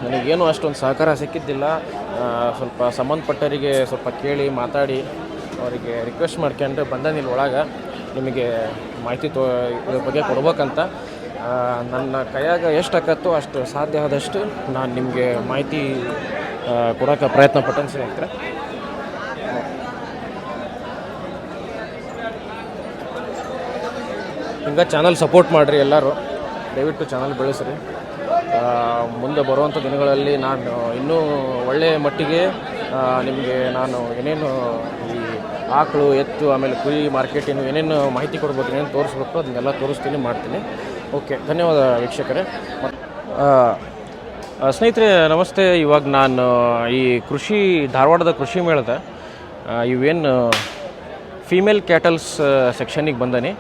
ನನಗೇನು ಅಷ್ಟೊಂದು ಸಹಕಾರ ಸಿಕ್ಕಿದ್ದಿಲ್ಲ. ಸ್ವಲ್ಪ ಸಂಬಂಧಪಟ್ಟವರಿಗೆ ಸ್ವಲ್ಪ ಕೇಳಿ, ಮಾತಾಡಿ, ಅವರಿಗೆ ರಿಕ್ವೆಸ್ಟ್ ಮಾಡ್ಕೊಂಡ್ರೆ ಬಂದ ಒಳಗೆ ನಿಮಗೆ ಮಾಹಿತಿ ತೋ ಇದ್ರ ಬಗ್ಗೆ ಕೊಡ್ಬೇಕಂತ. ನನ್ನ ಕೈಯಾಗ ಎಷ್ಟು ಆಕತ್ತೋ ಅಷ್ಟು ಸಾಧ್ಯ ಆದಷ್ಟು ನಾನು ನಿಮಗೆ ಮಾಹಿತಿ ಕೊಡೋಕೆ ಪ್ರಯತ್ನ ಪಟ್ಟಂಗೆ ಸ್ನೇಹಿತರೆ. ಹಿಂಗೆ ಚಾನಲ್ ಸಪೋರ್ಟ್ ಮಾಡಿರಿ ಎಲ್ಲರೂ. ದಯವಿಟ್ಟು ಚಾನಲ್ ಬೆಳೆಸ್ರಿ. ಮುಂದೆ ಬರುವಂಥ ದಿನಗಳಲ್ಲಿ ನಾನು ಇನ್ನೂ ಒಳ್ಳೆಯ ಮಟ್ಟಿಗೆ ನಿಮಗೆ ನಾನು ಏನೇನು ಈ ಆಕಳು, ಎತ್ತು, ಆಮೇಲೆ ಕುರಿ ಮಾರ್ಕೆಟಿನ ಏನೇನು ಮಾಹಿತಿ ಕೊಡ್ಬೇಕು, ಏನೇನು ತೋರಿಸ್ಬೇಕು ಅದನ್ನೆಲ್ಲ ತೋರಿಸ್ತೀನಿ, ಮಾಡ್ತೀನಿ. ಓಕೆ, ಧನ್ಯವಾದ ವೀಕ್ಷಕರೇ. ಸ್ನೇಹಿತರೆ, ನಮಸ್ತೆ. ಇವಾಗ ನಾನು ಈ ಕೃಷಿ, ಧಾರವಾಡದ ಕೃಷಿ ಮೇಳದ ಇವೇನು ಫೀಮೇಲ್ ಕ್ಯಾಟಲ್ಸ್ ಸೆಕ್ಷನಿಗೆ ಬಂದನಿ.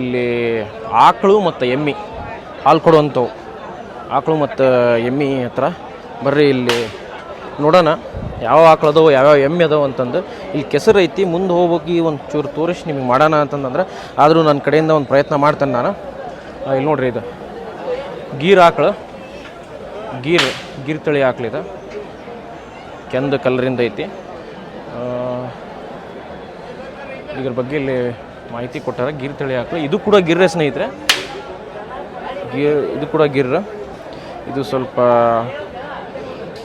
ಇಲ್ಲಿ ಆಕಳು ಮತ್ತು ಎಮ್ಮಿ, ಹಾಲು ಕೊಡುವಂಥವು. ಆಕಳು ಮತ್ತು ಎಮ್ಮಿ ಹತ್ರ. ಬರ್ರಿ ಇಲ್ಲಿ ನೋಡೋಣ. ಯಾವ ಆಕಳದವು ಯಾವ್ಯಾವ ಎಮ್ಮೆ ಅದಾವೆ ಅಂತಂದು. ಇಲ್ಲಿ ಕೆಸರು ಐತಿ, ಮುಂದೆ ಹೋಗಿ ಒಂದು ಚೂರು ತೋರಿಸಿ ನಿಮಗೆ ಮಾಡೋಣ ಅಂತಂದ್ರೆ ಆದರೂ ನನ್ನ ಕಡೆಯಿಂದ ಒಂದು ಪ್ರಯತ್ನ ಮಾಡ್ತೇನೆ ನಾನು. ಇಲ್ಲಿ ನೋಡ್ರಿ ಇದು. ಗೀರ್ ಆಕಳು. ಗೀರ್ ಗೀರ್ ತಳಿ ಆಕಳಿದೆ ಕೆಂದು ಕಲರಿಂದ ಐತಿ. ಇದ್ರ ಬಗ್ಗೆ ಇಲ್ಲಿ ಮಾಹಿತಿ ಕೊಟ್ಟಾರ. ಗೀರ್ ತಳಿ ಆಕಳು. ಇದು ಕೂಡ ಗಿರ್ರೆ ಸ್ನೇಹಿತರೆ ಗೀರ್, ಇದು ಕೂಡ ಗಿರ್. ಇದು ಸ್ವಲ್ಪ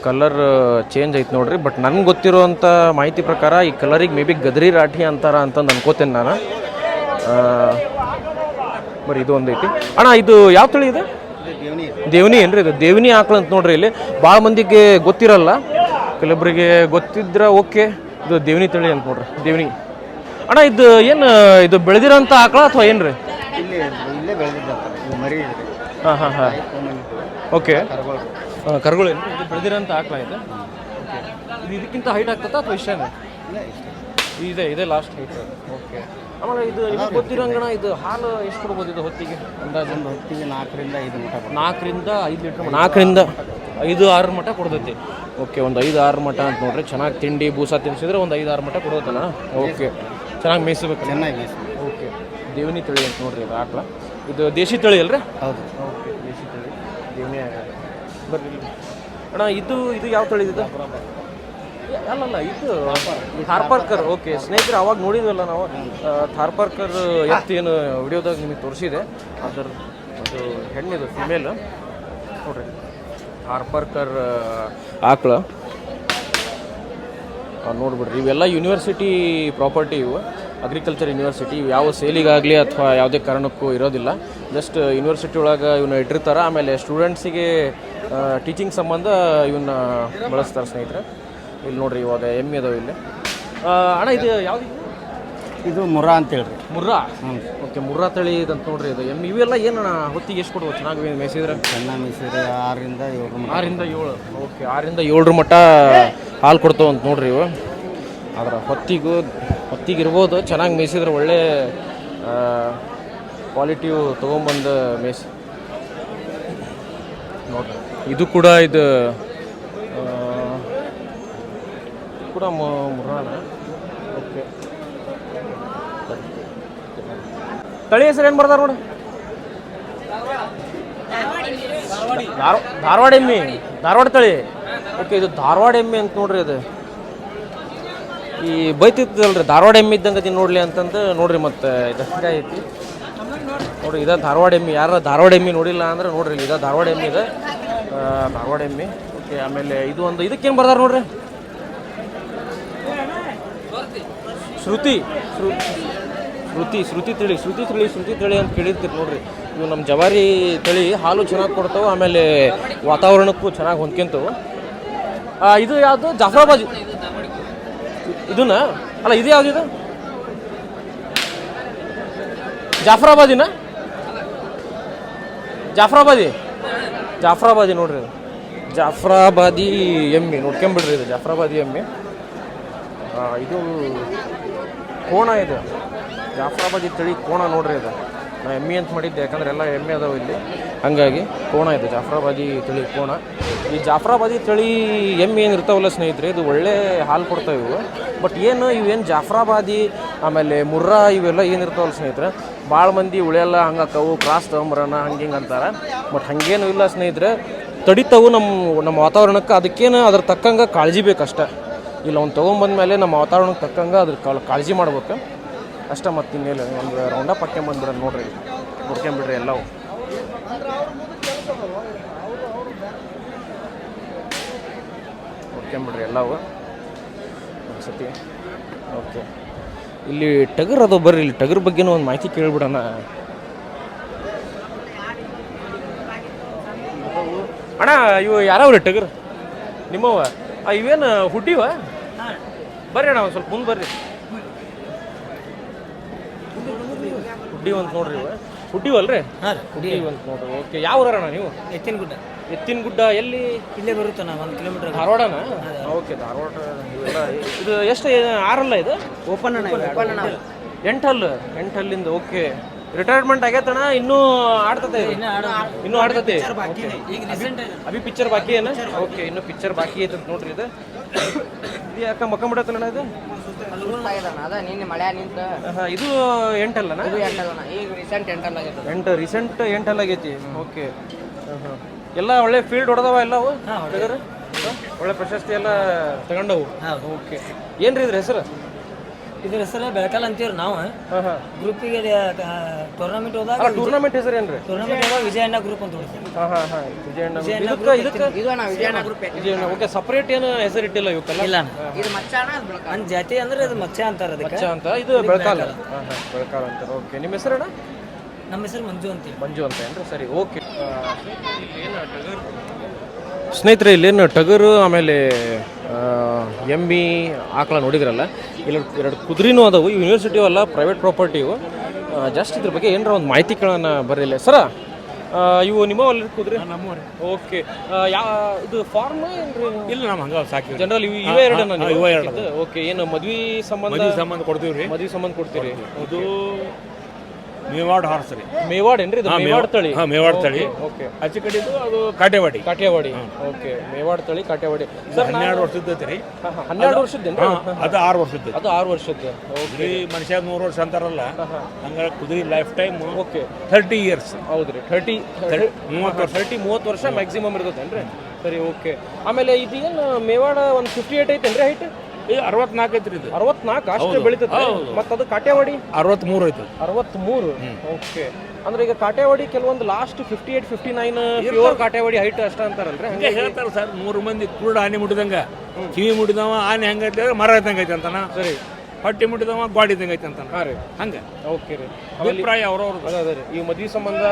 ಕಲರ್ ಚೇಂಜ್ ಐತೆ ನೋಡ್ರಿ. ಬಟ್ ನನಗೆ ಗೊತ್ತಿರೋವಂಥ ಮಾಹಿತಿ ಪ್ರಕಾರ ಈ ಕಲರಿಗೆ ಮೇ ಬಿ ಗದರಿ ರಾಠಿ ಅಂತಾರ ಅಂತಂದು ಅನ್ಕೋತೇನೆ ನಾನು. ಬರೀ ಇದು ಒಂದು ಐತಿ ಅಣ್ಣ ಇದು ಯಾವ ತಳಿ ಇದೆ? ದೇವನಿ ಏನ್ರಿ ಇದು? ದೇವನಿ ಆಕಳು ಅಂತ ನೋಡ್ರಿ ಇಲ್ಲಿ. ಭಾಳ ಮಂದಿಗೆ ಗೊತ್ತಿರಲ್ಲ. ಕೆಲವೊಬ್ಬರಿಗೆ ಗೊತ್ತಿದ್ರೆ ಓಕೆ. ಇದು ದೇವನಿ ತಳಿ ಅಂತ ನೋಡ್ರಿ. ದೇವನಿ. ಅಣ್ಣ ಇದು ಏನು ಇದು ಬೆಳೆದಿರೋಂಥ ಆಕಳ ಅಥವಾ ಏನ್ರಿ? ರೀ ಹಾಂ ಹಾಂ ಹಾಂ. ಓಕೆ. ಕರ್ಗೋಳು. ಏನು ಇದು ಬೆಳೆದಿರೋಂಥ ಆಕಳ ಇದೆ? ಇದು ಇದಕ್ಕಿಂತ ಹೈಟ್ ಆಗ್ತದ ಅಥವಾ ಇಷ್ಟೇನೆ? ಇಷ್ಟ. ಇದೆ ಇದೆ ಲಾಸ್ಟ್ ಹೈಟ್ ಓಕೆ. ಆಮೇಲೆ ಇದು ನಿಮಗೆ ಗೊತ್ತಿರೋಂಗಣ ಇದು ಹಾಲು ಎಷ್ಟು ಕೊಡ್ಬೋದು ಇದು ಹೊತ್ತಿಗೆ? ಅಂದಾಜು ಒಂದು ಹೊತ್ತಿಗೆ ನಾಲ್ಕರಿಂದ ಐದು ಮಟ ನಾಲ್ಕರಿಂದ ಐದು ಲೀಟ್ರ್ ನಾಲ್ಕರಿಂದ ಐದು ಆರು ಮಟ ಕೊಡ್ತೈತಿ. ಓಕೆ ಒಂದು ಐದು ಆರು ಮಟ ಅಂತ ನೋಡ್ರಿ. ಚೆನ್ನಾಗಿ ತಿಂಡಿ ಬೂಸ ತಿನ್ಸಿದ್ರೆ ಒಂದು ಐದು ಆರು ಮಟ ಕೊಡೋದಲ್ಲ ಓಕೆ. ಚೆನ್ನಾಗಿ ಮೇಯಿಸ್ಬೇಕು. ಚೆನ್ನಾಗಿ ಓಕೆ. ದೇವನಿ ತಳಿ ಅಂತ ನೋಡ್ರಿ ಇದು ಆಕಳ. ಇದು ದೇಶಿ ತಳಿ ಅಲ್ರಿ? ಹೌದು. ಓಕೆ ದೇಶಿ ತಳಿ. ದೇವನಿ ಬರ್ರಿ. ಅಣ್ಣ ಇದು ಇದು ಯಾವ ತಳಿ ಇದು? ಅಲ್ಲಲ್ಲ, ಇದು ಥಾರ್ಪಾರ್ಕರ್, ಓಕೆ. ಸ್ನೇಹಿತರೆ, ಅವಾಗ ನೋಡಿದ್ವಲ್ಲ ನಾವು ಥಾರ್ಪರ್ಕರ್ ಎತ್ತು ಏನು ವಿಡಿಯೋದಾಗ ನಿಮಗೆ ತೋರಿಸಿದೆ. ಅದರ ಅದು ಹೆಣ್ಣಿದು ಫಿಮೇಲ್ ನೋಡ್ರಿ. ಥಾರ್ಪಾರ್ಕರ್ ಆಕಳ. ನೋಡ್ಬಿಡ್ರಿ. ಇವೆಲ್ಲ ಯೂನಿವರ್ಸಿಟಿ ಪ್ರಾಪರ್ಟಿ ಇವು. ಅಗ್ರಿಕಲ್ಚರ್ ಯೂನಿವರ್ಸಿಟಿ ಯಾವ ಸೇಲಿಗಾಗಲಿ ಅಥವಾ ಯಾವುದೇ ಕಾರಣಕ್ಕೂ ಇರೋದಿಲ್ಲ. ಜಸ್ಟ್ ಯೂನಿವರ್ಸಿಟಿ ಒಳಗೆ ಇವನ್ನ ಇಟ್ಟಿರ್ತಾರೆ. ಆಮೇಲೆ ಸ್ಟೂಡೆಂಟ್ಸಿಗೆ ಟೀಚಿಂಗ್ ಸಂಬಂಧ ಇವನ್ನ ಬಳಸ್ತಾರೆ ಸ್ನೇಹಿತರೆ. ಇಲ್ಲಿ ನೋಡ್ರಿ ಇವಾಗ ಎಮ್ಮೆ ಅದಾವ ಇಲ್ಲಿ. ಆ, ಅಣ್ಣ ಇದು ಯಾವ್ದು ಇದು? ಮುರ ಅಂತ ಹೇಳ್ರಿ. ಮುರ್ರಾ? ಹ್ಞೂ ಓಕೆ ಮುರ್ರಾ ತಳಿ ಇದಂತ ನೋಡ್ರಿ ಇದು. ಎಮ್ಮೆ ಇವೆಲ್ಲ ಏನಣ್ಣ ಹೊತ್ತಿಗೆ ಎಷ್ಟು ಕೊಡ್ಬೋದು ಚೆನ್ನಾಗಿ ಮೇಯಿಸಿದ್ರೆ? ಚೆನ್ನಾಗಿ ಮೇಯಿಸಿದ್ರೆ ಆರರಿಂದ ಏಳು ಆರರಿಂದ ಆರಿಂದ ಏಳು. ಓಕೆ ಆರಿಂದ ಏಳರ ಮಟ್ಟ ಹಾಲು ಕೊಡ್ತಾವ ಅಂತ ನೋಡ್ರಿ ಇವು. ಅದರ ಹೊತ್ತಿಗೂ ಹೊತ್ತಿಗೆ ಇರ್ಬೋದು ಚೆನ್ನಾಗಿ ಮೇಯಿಸಿದ್ರೆ ಒಳ್ಳೆ ಕ್ವಾಲಿಟಿ ತೊಗೊಂಬಂದು ಮೇಯ್ಸಿ. ನೋಡ್ರಿ. ಇದು ಕೂಡ ಇದು ಆ, ಇದು ಕೂಡ ಮುರಾಣ. ಓಕೆ. ತಳಿ ಹೆಸರು ಏನು ಬರ್ತಾರೆ ನೋಡಿ. ಧಾರ- ಧಾರವಾಡ ಎಮ್ಮಿ. ಧಾರವಾಡ ತಳಿ. ಓಕೆ, ಇದು ಧಾರವಾಡ ಎಮ್ಮಿ ಅಂತ ನೋಡ್ರಿ ಅದು. ಈ ಬೈತಿತ್ತಲ್ರಿ ಧಾರವಾಡ ಎಮ್ಮೆ ಇದ್ದಂಗೆ ಅದನ್ನ ನೋಡ್ಲಿ ಅಂತಂದು ನೋಡ್ರಿ ಮತ್ತೆ ಇದು ಐತಿ. ನೋಡ್ರಿ, ಇದ ಧಾರವಾಡ ಎಮ್ಮಿ. ಯಾರ ಧಾರವಾಡ ಎಮ್ಮಿ ನೋಡಿಲ್ಲ ಅಂದ್ರೆ ನೋಡ್ರಿ, ಇದ ಧಾರವಾಡ ಎಮ್ಮಿ ಇದೆ. ಧಾರವಾಡ ಎಮ್ಮಿ. ಓಕೆ, ಆಮೇಲೆ ಇದು ಒಂದು, ಇದಕ್ಕೇನು ಬರ್ತಾರೆ ನೋಡ್ರಿ? ಶ್ರುತಿ, ಶ್ರು- ಶ್ರುತಿ ಶ್ರುತಿ ತಳಿ ಶ್ರುತಿ ತಳಿ ಶ್ರುತಿ ತಳಿ ಅಂತ ಕೇಳಿರ್ತೀರಿ ನೋಡ್ರಿ. ಇವು ನಮ್ಮ ಜವಾರಿ ತಳಿ ಹಾಲು ಚೆನ್ನಾಗಿ ಕೊಡ್ತಾವೆ, ಆಮೇಲೆ ವಾತಾವರಣಕ್ಕೂ ಚೆನ್ನಾಗಿ ಹೊಂದ್ಕೊಂತವು. ಇದು ಯಾವುದು? ಜಾಫ್ರಾಬಾದಿ ಇದನ್ನ? ಅಲ್ಲ, ಇದು ಯಾವ್ದು ಇದು? ಜಾಫ್ರಾಬಾದಿನ ಜಾಫ್ರಾಬಾದಿ ಜಾಫ್ರಾಬಾದಿ ನೋಡ್ರಿ ಇದು. ಜಾಫ್ರಾಬಾದಿ ಎಮ್ಮೆ, ನೋಡ್ಕೊಂಬಿಡ್ರಿ ಇದು ಜಾಫ್ರಾಬಾದಿ ಎಮ್ಮೆ. ಇದು ಕೋಣ ಇದು. ಜಾಫ್ರಾಬಾದಿ ತಳಿ ಕೋಣ ನೋಡ್ರಿ ಇದು ನಾ ಎಮ್ಮೆ ಅಂತ ಮಾಡಿದ್ದೆ, ಯಾಕಂದ್ರೆ ಎಲ್ಲ ಎಮ್ಮೆ ಅದಾವ ಇಲ್ಲಿ. ಹಂಗಾಗಿ ಕೋಣ ಇದು, ಜಾಫ್ರಾಬಾದಿ ತಳಿ ಕೋಣ. ಈ ಜಾಫ್ರಾಬಾದಿ ತಳಿ ಎಮ್ಮೆ ಏನು ಇರ್ತಾವಲ್ಲ ಸ್ನೇಹಿತರೆ, ಇದು ಒಳ್ಳೆ ಹಾಲು ಕೊಡ್ತಾವೆ ಇವು. ಬಟ್ ಏನು, ಇವೇನು ಜಾಫ್ರಾಬಾದಿ, ಆಮೇಲೆ ಮುರ್ರಾ ಇವೆಲ್ಲ ಏನು ಇರ್ತಾವಲ್ಲ ಸ್ನೇಹಿತರೆ ಭಾಳ ಮಂದಿ ಉಳಿಯಲ್ಲ ಹಂಗಾಕವು ಕ್ರಾಸ್ ತಗೊಂಬರೋಣ ಹಂಗೆ ಹಿಂಗೆ ಅಂತಾರೆ. ಬಟ್ ಹಂಗೇನು ಇಲ್ಲ ಸ್ನೇಹಿತರೆ, ತಡಿತವು ನಮ್ಮ ನಮ್ಮ ವಾತಾವರಣಕ್ಕೆ, ಅದಕ್ಕೇನು ಅದ್ರ ತಕ್ಕಂಗೆ ಕಾಳಜಿ ಬೇಕಷ್ಟೆ. ಇಲ್ಲ ಅವ್ನು ತೊಗೊಂಬಂದ ಮೇಲೆ ನಮ್ಮ ವಾತಾವರಣಕ್ಕೆ ತಕ್ಕಂಗೆ ಅದ್ರ ಕಾಳ್- ಕಾಳಜಿ ಮಾಡ್ಬೇಕು. ಅಷ್ಟೇ ಮತ್ತು ಇನ್ನೇನು ಒಂದು ರೌಂಡ ಪಕ್ಕೊಂಬಂದ್ಬಿಡ ನೋಡ್ರಿ. ನೋಡ್ಕೊಂಬಿಡ್ರಿ ಎಲ್ಲವು. ನೋಡ್ಕೊಂಬಿಡ್ರಿ ಎಲ್ಲವು. ಒಂದು ಸತಿ ಓಕೆ. ಇಲ್ಲಿ ಟಗರ್ ಅದು ಬರ್ರಿ, ಇಲ್ಲಿ ಟಗರ್ ಬಗ್ಗೆನೂ ಒಂದು ಮಾಹಿತಿ ಕೇಳ್ಬಿಡೋಣ. ಅಣ್ಣ, ಇವು ಯಾರವ್ರಿ ಟಗರ್? ನಿಮ್ಮವ ಇವೇನು ಹುಡ್ಡಿವ? ಬರ್ರಿ ಅಣ್ಣ ಒಂದು ಸ್ವಲ್ಪ ಮುಂದೆ ಬರ್ರಿ. ಹುಟ್ಟಿವಂತ ನೋಡ್ರಿ ಇವ. ಹುಟ್ಟಿವಲ್ರಿ ಹಾಂ ರೀ ಹುಟ್ಟಿವಂತ ನೋಡ್ರಿ. ಓಕೆ ಯಾವ ಊರಣ್ಣ ನೀವು? ಎತ್ತಿನ ಗುಡ್ಡ. ಎತ್ತಿನ ಗುಡ್ಡ ಎಲ್ಲಿ? ಇಲ್ಲೇ ಬರುತ್ತೆ ನಾ ಒಂದು ಕಿಲೋಮೀಟರ್ ಧಾರವಾಡನ? ಓಕೆ ಧಾರವಾಡ ಇದು ಎಷ್ಟು ಆರಲ್ಲ ಇದು? ಓಪನ್ ಅಣ್ಣ. ಓಪನ್ ಅಣ್ಣ. ಎಂಟಲ್ಲು ಎಂಟಲ್ಲಿಂದ ಓಕೆ. ರಿಟೈರ್ಮೆಂಟ್ ಆಗೈತಣ ಇನ್ನೂ ಆಡ್ತತೆ? ಇನ್ನೂ ಆಡ್ತತೆ. ಅಭಿ ಪಿಕ್ಚರ್ ಬಾಕಿ ಏನ? ಓಕೆ ಇನ್ನು ಪಿಕ್ಚರ್ ಬಾಕಿ ಐತೆ ನೋಡ್ರಿ ಇದು. ಇದು ಯಾಕ ಮಕ್ಕಂಬಿಡತ್ತಣ್ಣ ಇದು? ಅದ ನಿನ್ನೆ ಮಳೆ ನಿಂತ. ಇದು ಎಂಟಲ್ಲಣ್ಣ ಇದು ಎಂಟಲ್ಲ ಈಗ ರೀಸೆಂಟ್ ಎಂಟಲ್ಲ ಆಗೈತೆ ಎಂಟು ರೀಸೆಂಟ್ ಎಂಟಲ್ಲ ಆಗೈತಿ. ಓಕೆ ಎಲ್ಲ ಒಳ್ಳೆ ಫೀಲ್ಡ್ ಹೊಡೆದವ ಎಲ್ಲ ಅವು? ಒಳ್ಳೆ ಪ್ರಶಸ್ತಿ ಎಲ್ಲ ತಗೊಂಡವು? ಓಕೆ ಏನ್ರಿ ಇದ್ರ ಹೆಸರು? ಇದ್ರ ಹೆಸರೇ ಬೆಳಕಲ್ ಅಂತೀವ್ರಿ ನಾವು ಗ್ರೂಪಿಗೆ ಟೂರ್ನಮೆಂಟ್ ಹೋದಾಗ ಟೂರ್ನಮೆಂಟ್ ಹೆಸರು ಏನ್ರಿ? ಟೂರ್ನಮೆಂಟ್ ಹೋದಾಗ ವಿಜಯಣ್ಣ ಗ್ರೂಪ್ ಅಂತ ವಿಜಯಣ್ಣ ಓಕೆ ಸಪ್ರೇಟ್ ಏನು ಹೆಸರು ಇಟ್ಟಿಲ್ಲ ಇವಕ್ಕೆಲ್ಲ? ಇಲ್ಲ. ಇದು ಜಾತಿ ಅಂದ್ರೆ ಇದು ಮಚ್ಚ ಅಂತಾರ ಅದಕ್ಕೆ. ಮಚ್ಚ ಅಂತ ಇದು ಬೆಳಕಾಲ. ಬೆಳಕಾಲ. ಅಂತಾರೆ. ಓಕೆ ನಿಮ್ಮ ಹೆಸರಣ್ಣ ನಮ್ಮ ಹೆಸರು ಮಂಜು ಅಂತ ಮಂಜು ಅಂತ ಏನ್ರಿ? ಸರಿ ಓಕೆ. ಸ್ನೇಹಿತರೆ ಇಲ್ಲೇನು ಟಗರು ಆಮೇಲೆ ಎಮ್ಮಿ ಆಕಳ ನೋಡಿದ್ರಲ್ಲ ಇಲ್ಲಿ ಎರಡು ಕುದುರೆನೂ ಅದಾವು ಯೂನಿವರ್ಸಿಟಿ ಅಲ್ಲ ಪ್ರೈವೇಟ್ ಪ್ರಾಪರ್ಟಿ ಇವು. ಜಸ್ಟ್ ಇದ್ರ ಬಗ್ಗೆ ಏನಾರ ಒಂದು ಮಾಹಿತಿ ಕೇಳೋಣ ಬರಲಿಲ್ಲ. ಸರ ಇವು ನಿಮ್ಮ ಅಲ್ಲಿ ಕುದುರೆ? ನಮ್ಮೂರಿ ಓಕೆ ಯಾ ಇದು ಫಾರ್ಮ್ ಇಲ್ಲ ನಮ್ಮ ಹಂಗ ಸಾಕಿ ಜನರಲ್ ಇವು ಇವೇ ಎರಡು ಇವ ಎರಡು. ಓಕೆ ಏನು ಮದ್ವಿ ಸಂಬಂಧ? ಸಂಬಂಧ ಸಂಬಂಧ ರೀ ಮದ್ವಿ ಸಂಬಂಧ ಕೊಡ್ತೀವಿ. ಇದು ಮೇವಾಡ್ ಹಾರ್ಸ್ ರೀ ಮೇವಾಡ್ ಏನ್ರಿ ಇದು? ಮೇವಾಡ್ ತಳಿ. ಹಾಂ ಮೇವಾಡ್ ತಳಿ. ಓಕೆ. ಆಚೆ ಕಡೆದು ಅದು ಕಾಟೆವಾಡಿ. ಕಾಟೇವಾಡಿ. ಓಕೆ ಮೇವಾಡ್ ತಳಿ ಕಾಟೇವಾಡಿ. ಸರ್ ಹನ್ನೆರಡು ವರ್ಷದ ಐತೆ ರೀ. ಹನ್ನೆರಡು ವರ್ಷದ್ದೇನ್ರಿ ಹಾ, ಅದು ಆರು ವರ್ಷದ್ದು ಅದು ಆರು ವರ್ಷದ್ದು. ಕುದುರೆ ಮನುಷ್ಯ ನೂರು ವರ್ಷ ಅಂತಾರಲ್ಲ ಹಂಗ ಕುದುರೆ lifetime okay. Thirty years. ಹೌದ್ರಿ ಥರ್ಟಿ ಮೂವತ್ತು ವರ್ಷ. ಥರ್ಟಿ ಮೂವತ್ತು ವರ್ಷ ಮ್ಯಾಕ್ಸಿಮಮ್ ಇರ್ತೈತೇನ್ರಿ? ಸರಿ ಓಕೆ. ಆಮೇಲೆ ಇದು ಏನು ಮೇವಾಡ ಒಂದು ಫಿಫ್ಟಿ ಏಟ್ ಐತೇನ್ರಿ ಹೈಟ್ ಈಗ ಅರವತ್ನಾಲ್ಕು ಐತ್ರಿ ಇದು. ಅರವತ್ನಾಲ್ಕು? ಅಷ್ಟು ಬೆಳಿತೈತೆ? ಮತ್ತೆ ಅದು ಕಾಟೇವಾಡಿ? ಅರವತ್ಮೂರು ಐತಿ. ಅರವತ್ಮೂರು? ಓಕೆ. ಅಂದ್ರೆ ಈಗ ಕಾಟೇವಾಡಿ ಕೆಲವೊಂದು last fifty eight fifty nine pure Kathiawadi height ಅಷ್ಟ ಅಂತಾರಲ್ರಿ? ಹಂಗೆ ಹೇಳ್ತಾರೆ ಸರ್. ಮೂರು ಮಂದಿ ಕುರುಡ ಆನೆ ಮುಟ್ಟಿದಂಗ. ಕಿವಿ ಮುಟ್ಟಿದವ ಆನೆ ಹೆಂಗೈತೆ ಮರ ಐತಂಗೈತೆ ಐತೆ ಅಂತಾನ? ಸರಿ. ಹೊಟ್ಟೆ ಮುಟ್ಟಿದವ ಗಾಡಿ ಇದ್ದಂಗೆ ಐತೆ ಅಂತ ಹಾಂ ರೀ. ಹಂಗ? ಓಕೆ ರೀ. ಅಭಿಪ್ರಾಯ ಅವ್ರವ್ರದ್ದು. ಅದೇ ರೀ. ಈ ಮದ್ವಿ ಸಂಬಂಧ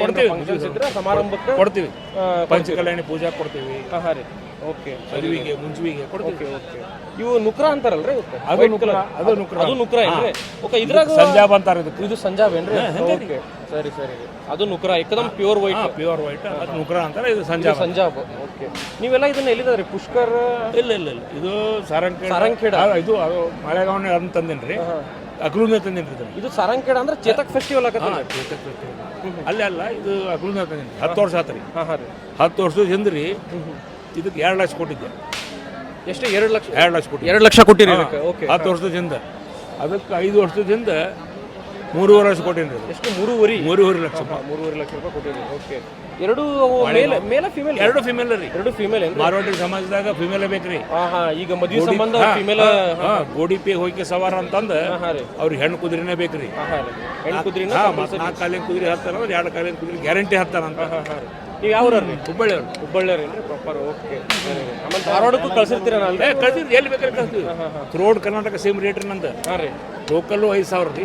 ಕೊಡ್ತೀವಿ. ಇದ್ರೆ ಸಮಾರಂಭಕ್ಕೆ ಕೊಡ್ತೀವಿ. ಆ, ಪಂಚಕಲ್ಯಾಣಿ ಪೂಜಾ ಕೊಡ್ತೀವಿ. ಹಾಂ ಹಾಂ ರೀ. ಓಕೆ ಮದುವೆಗೆ ಮುಂಜುವಿಗೆ ಕೊಡ್ತೀವಿ. ಓಕೆ ಇವು ನುಕ್ರ ಅಂತಾರಲ್ರಿ ಇವಕ್ಕೆ ಅದು White ನುಕ್ರ, colour. ಅದು ನುಕ್ರ. ಅದು ನುಕ್ರ ಏನ್ರಿ? ಓಕೆ ಇದ್ರಾಗ ಸಂಜಾಬ್ ಅಂತಾರ ಇದಕ್ಕೆ. ಇದು ಸಂಜಾಬ್ ಏನ್ರಿ? ಓಕೆ ಸರಿ ಸರಿ. ಅದು ನುಕ್ರ ಏಕದಮ್ ಪ್ಯೂರ್ ವೈಟ್ ಪ್ಯೂರ್ ವೈಟ್ ಅದು ನುಕ್ರಾ ಅಂತಾರೆ ಇದು ಸಂಜಾಬ್. ಸಂಜಾಬ್ ಓಕೆ. ನೀವೆಲ್ಲ ಇದನ್ನ ಎಲ್ಲಿದ್ದಾರೆ? ಪುಷ್ಕರ್ ಇಲ್ಲ ಇಲ್ಲ ಇಲ್ಲ. ಇದು ಸಾರಂಖೇಡ ಸಾರಂಕೇಡ. ಇದು ಮಳೆಗಾವಣೆ ಅಂತ ತಂದೇನ್ರಿ? ಅಗ್ಲೂನೇ ತಂದೇನ್ರಿ ಇದನ್ನ. ಇದು ಸಾರಂಕೇಡ ಅಂದ್ರೆ ಚೇತಕ್ ಫೆಸ್ಟಿವಲ್ ಆಗತ್ತೆ ಚೇತಕ್ ಫೆಸ್ಟಿವಲ್. ಅಲ್ಲೇ ಅಲ್ಲ ಇದು ಅಗ್ಲೂನೇ ತಂದೇನ್ರಿ. ಹತ್ತು ವರ್ಷ ಆತ್ರಿ ಹಾಂ ಹಾಂ ರೀ. ಹತ್ತು ವರ್ಷದ ಹಿಂದ್ರಿ ಇದಕ್ಕೆ ಎರಡು ಲಕ್ಷ ಕೊಟ್ಟಿದ್ದೆ. ಎಷ್ಟು? ಎರಡು ಲಕ್ಷ? ಎರಡು ಲಕ್ಷ ಕೊಟ್ಟು ಎರಡು ಲಕ್ಷ ಕೊಟ್ಟಿರಿ ಓಕೆ. ಹತ್ತು ವರ್ಷದ ಹಿಂದೆ. ಅದಕ್ಕೆ ಐದು ವರ್ಷದ ಹಿಂದೆ ಮೂರುವರೆ ವರ್ಷ ಕೊಟ್ಟೇನ್ರಿ ಇದು. ಎಷ್ಟು? ಮೂರುವರೆ? ಮೂರುವರೆ ಲಕ್ಷ. ರೂಪಾಯಿ ಮೂರುವರೆ ಲಕ್ಷ ರೂಪಾಯಿ ಕೊಟ್ಟಿರಿ ಓಕೆ. ಎರಡು ಮೇಲ್ ಮೇಲ ಫಿಮೇಲ್ ಎರಡು ಫಿಮೇಲ್ ರೀ. ಎರಡು ಫಿಮೇಲ್ ಮಾರ್ವಾಡಿ ಮಾರವಾಡಿ ಸಮಾಜದಾಗ ಫಿಮೇಲ್ ಬೇಕ್ರಿ. ಹಾ ಈಗ ಮದುವೆ ಸಂಬಂಧ ಫಿಮೇಲ್ ಹಾ, ಗೋಡಿಪಿ ಹೋಗಿ ಸವಾರ ಅಂತಂದ ಅವ್ರಿಗೆ ಹೆಣ್ಣು ಕುದುರೆನೇ ಬೇಕ್ರಿ. ಹೆಣ್ಣು ಮತ್ತ್ ನಾಲ್ಕು ಕಾಲಿನ ಕುದುರೆ ಹತ್ತಾರ ಎರಡು ಕಾಲಿನ ಕುದುರೆ ಗ್ಯಾರಂಟಿ ಹತ್ತಾರ ಅಂತ. ನೀವು? ಯಾವ ಊರವ್ರಿ ಹುಬ್ಬಳ್ಳಿ ಅವ್ರು ಹುಬ್ಬಳ್ಳಿಯವ್ರೇನ್ರಿ ಪ್ರಾಪರ್ ಓಕೆ ರೀ ಆಮೇಲೆ ಧಾರವಾಡಕ್ಕೂ ಕಳ್ಸಿರ್ತೀರಲ್ಲ ಏ ಕಳ್ಸಿದ್ರಿ. ಎಲ್ಲಿ ಬೇಕಾದ್ರೆ ಕಳ್ಸ್ತೀವಿ. ಥ್ರೋಡ್ ಕರ್ನಾಟಕ ಸೇಮ್ ರೇಟ್ ನಂದು. ಹಾಂ ರೀ. ಲೋಕಲ್ಲು ಐದು ಸಾವಿರ ರೀ.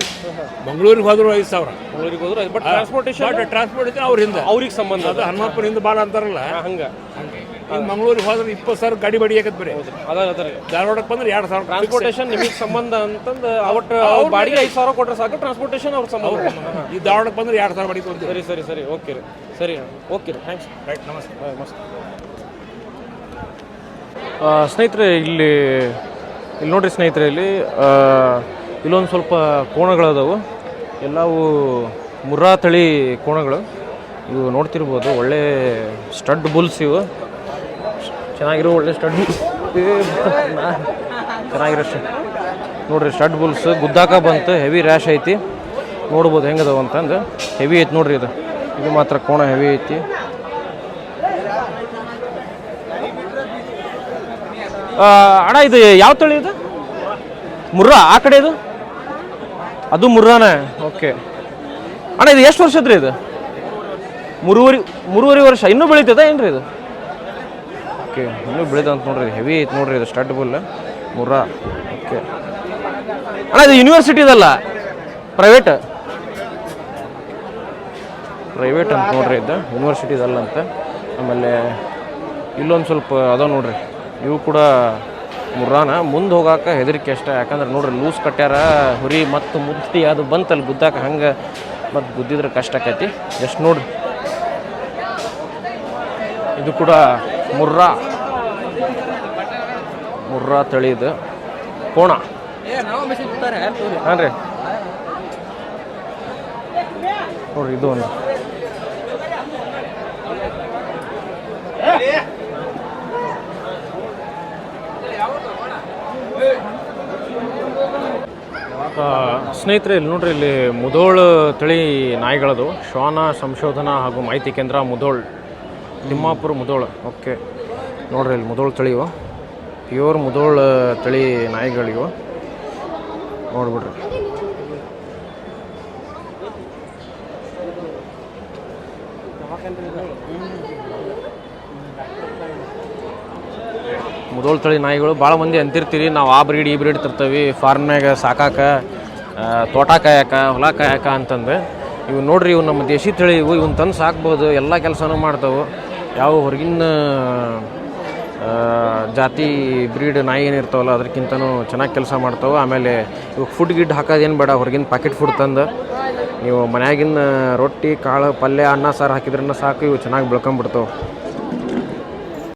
ಮಂಗಳೂರಿಗೆ ಹೋದ್ರು ಐದು ಸಾವಿರ. ಮಂಗಳೂರಿಗೆ ಹೋದ್ರೆ ಬಟ್ ಟ್ರಾನ್ಸ್ಪೋರ್ಟೇಷನ್ ಬಟ್ ಟ್ರಾನ್ಸ್ಪೋರ್ಟ್ ಐತೆ ಅವ್ರ ಹಿಂದೆ. ಅವ್ರಿಗೆ ಸಂಬಂಧ ಅದು. ಹನುಮಪ್ಪನ ಹಿಂದೆ ಭಾಳ ಅಂತಾರಲ್ಲ. ಹಂಗೆ. ಹಂಗ. ಈಗ ಮಂಗಳೂರಿಗೆ ಹೋದ್ರೆ ಇಪ್ಪತ್ತು ಸಾವಿರ ಗಾಡಿ ಬಡಿ ಯಾಕತ್ ಬರೀ. ಅದ ಅದ ರೀ ಧಾರವಾಡಕ್ಕೆ ಬಂದ್ರೆ ಎರಡು ಸಾವಿರ ಟ್ರಾನ್ಸ್ಪೋರ್ಟೇಷನ್ ನಿಮಗೆ ಸಂಬಂಧ ಅಂತಂದು ಅವಟ್ಟು ಬಾಡಿಗೆ ಐದು ಸಾವಿರ ಕೊಟ್ಟರೆ ಸಾಕು ಟ್ರಾನ್ಸ್ಪೋರ್ಟೇಷನ್ ಅವ್ರ ಸಂಬಂಧ ಈ ಧಾರವಾಡಕ್ಕೆ ಬಂದ್ರೆ ಎರಡು ಸಾವಿರ ಬಡಿ ಸರಿ ಸರಿ ಸರಿ ಓಕೆ ರೀ. ಸರಿ ಓಕೆ ರೀ ಥ್ಯಾಂಕ್ಸ್ ರೈಟ್ ನಮಸ್ತೆ. ಬಾಯ್ ಮಸ್ತ್. ಸ್ನೇಹಿತರೆ ಇಲ್ಲಿ ಇಲ್ಲಿ ನೋಡ್ರಿ ಸ್ನೇಹಿತರೆ ಇಲ್ಲಿ ಇಲ್ಲೊಂದು ಸ್ವಲ್ಪ ಕೋಣಗಳದಾವು. ಎಲ್ಲವೂ ಮುರ್ರಾ ತಳಿ ಕೋಣಗಳು. ಇವು ನೋಡ್ತಿರ್ಬೋದು ಒಳ್ಳೆ ಸ್ಟಡ್ ಬುಲ್ಸ್ ಇವು. ಚೆನ್ನಾಗಿರೋ ಒಳ್ಳೆ ಸ್ಟಡ್ ಚೆನ್ನಾಗಿರೋ ನೋಡ್ರಿ ಸ್ಟಡ್ ಬುಲ್ಸ್ ಗುದ್ದಾಕ ಬಂತು ಹೆವಿ ರ್ಯಾಶ್ ಐತಿ. ನೋಡ್ಬೋದು ಹೆಂಗದವ ಅಂತಂದು. ಹೆವಿ ಐತಿ ನೋಡ್ರಿ ಇದು. ಇದು ಮಾತ್ರ ಕೋಣ ಹೆವಿ ಐತಿ. ಅಣ್ಣ, ಇದು ಯಾವ ತಳಿ ಇದು? ಮುರ್ರಾ, ಆ ಕಡೆ ಇದು? ಅದು ಮುರ್ರಾನ? ಓಕೆ ಅಣ್ಣ, ಇದು ಎಷ್ಟು ವರ್ಷದ್ರಿ ಇದು? ಮೂರುವರೆ ಮೂರುವರೆ ವರ್ಷ. ಇನ್ನೂ ಬೆಳೀತದ ಏನ್ರಿ ಇದು? ಓಕೆ, ಇನ್ನೂ ಬೆಳೀತಂತ ನೋಡ್ರಿ ಹೆವಿ ಐತೆ ನೋಡ್ರಿ ಇದು ಸ್ಟಡ್ ಬುಲ್ ಮುರ್ರಾ. ಓಕೆ. ಅಣ್ಣ, ಇದು ಯೂನಿವರ್ಸಿಟಿದಲ್ಲ ಪ್ರೈವೇಟ್ ಪ್ರೈವೇಟ್ ಅಂತ ನೋಡ್ರಿ ಇದು ಯೂನಿವರ್ಸಿಟಿದಲ್ಲ ಅಂತ. ಆಮೇಲೆ ಇಲ್ಲೊಂದು ಸ್ವಲ್ಪ ಅದಾವ ನೋಡ್ರಿ. ಇವು ಕೂಡ ಮುರ್ರಾನ. ಮುಂದೆ ಹೋಗಾಕ ಹೆದರಿಕೆ ಅಷ್ಟೇ. ಯಾಕಂದ್ರೆ ನೋಡ್ರಿ ಲೂಸ್ ಕಟ್ಟ್ಯಾರ ಹುರಿ ಮತ್ತು ಮುದ್ದಿ ಅದು ಬಂತಲ್ಲಿ ಗುದ್ದಾಕ ಹಂಗೆ ಮತ್ತು ಗುದ್ದಿದ್ರೆ ಕಷ್ಟ ಆಕೈತಿ. ಎಷ್ಟು ನೋಡ್ರಿ. ಇದು ಕೂಡ ಮುರ್ರಾ. ಮುರ್ರಾ ತಳಿ ಇದು. ಕೋಣ ಹಾಂ ರೀ. ನೋಡ್ರಿ ಇದು ಒಂದು. ಸ್ನೇಹಿತರೆ ಇಲ್ಲಿ ನೋಡ್ರಿ ಇಲ್ಲಿ ಮುದೋಳ್ ತಳಿ ನಾಯಿಗಳದು. ಶ್ವಾನ ಸಂಶೋಧನಾ ಹಾಗೂ ಮಾಹಿತಿ ಕೇಂದ್ರ ಮುದೋಳ್ ತಿಮ್ಮಾಪುರ ಮುದೋಳ. ಓಕೆ. ನೋಡ್ರಿ ಇಲ್ಲಿ ಮುದೋಳ ತಳಿವು ಪ್ಯೂರ್ ಮುದೋಳ ತಳಿ ನಾಯಿಗಳಿವು ನೋಡ್ಬಿಡ್ರಿ. ಮುದೋಳ ತಳಿ ನಾಯಿಗಳು ಭಾಳ ಮಂದಿ ಅಂತಿರ್ತೀರಿ. ನಾವು ಆ ಬ್ರೀಡ್, ಈ ಬ್ರೀಡ್ ತರ್ತೀವಿ. ಫಾರ್ಮ್ನಾಗ ಸಾಕಾಕ ತೋಟ ಕಾಯಕ, ಹೊಲ ಕಾಯಕ ಅಂತಂದು ಇವು ನೋಡ್ರಿ ಇವು ನಮ್ಮ ದೇಶಿ ತಳಿ ಇವು. ಇವನ್ನ ತಂದು ಸಾಕ್ಬೋದು. ಎಲ್ಲ ಕೆಲಸನೂ ಮಾಡ್ತಾವೆ. ಯಾವ ಹೊರಗಿನ ಜಾತಿ ಬ್ರೀಡ್ ನಾಯಿ ಏನಿರ್ತಾವಲ್ಲ ಅದಕ್ಕಿಂತನೂ ಚೆನ್ನಾಗಿ ಕೆಲಸ ಮಾಡ್ತಾವೆ. ಆಮೇಲೆ ಇವಾಗ ಫುಡ್ ಗಿಡ್ ಹಾಕೋದೇನು ಬೇಡ, ಹೊರಗಿನ ಪ್ಯಾಕೆಟ್ ಫುಡ್ ತಂದು. ನೀವು ಮನ್ಯಾಗಿನ ರೊಟ್ಟಿ, ಕಾಳು, ಪಲ್ಯ, ಅನ್ನ, ಸಾರು ಹಾಕಿದ್ರನ್ನ ಸಾಕು, ಇವು ಚೆನ್ನಾಗಿ ಬೆಳ್ಕೊಂಬಿಡ್ತಾವೆ.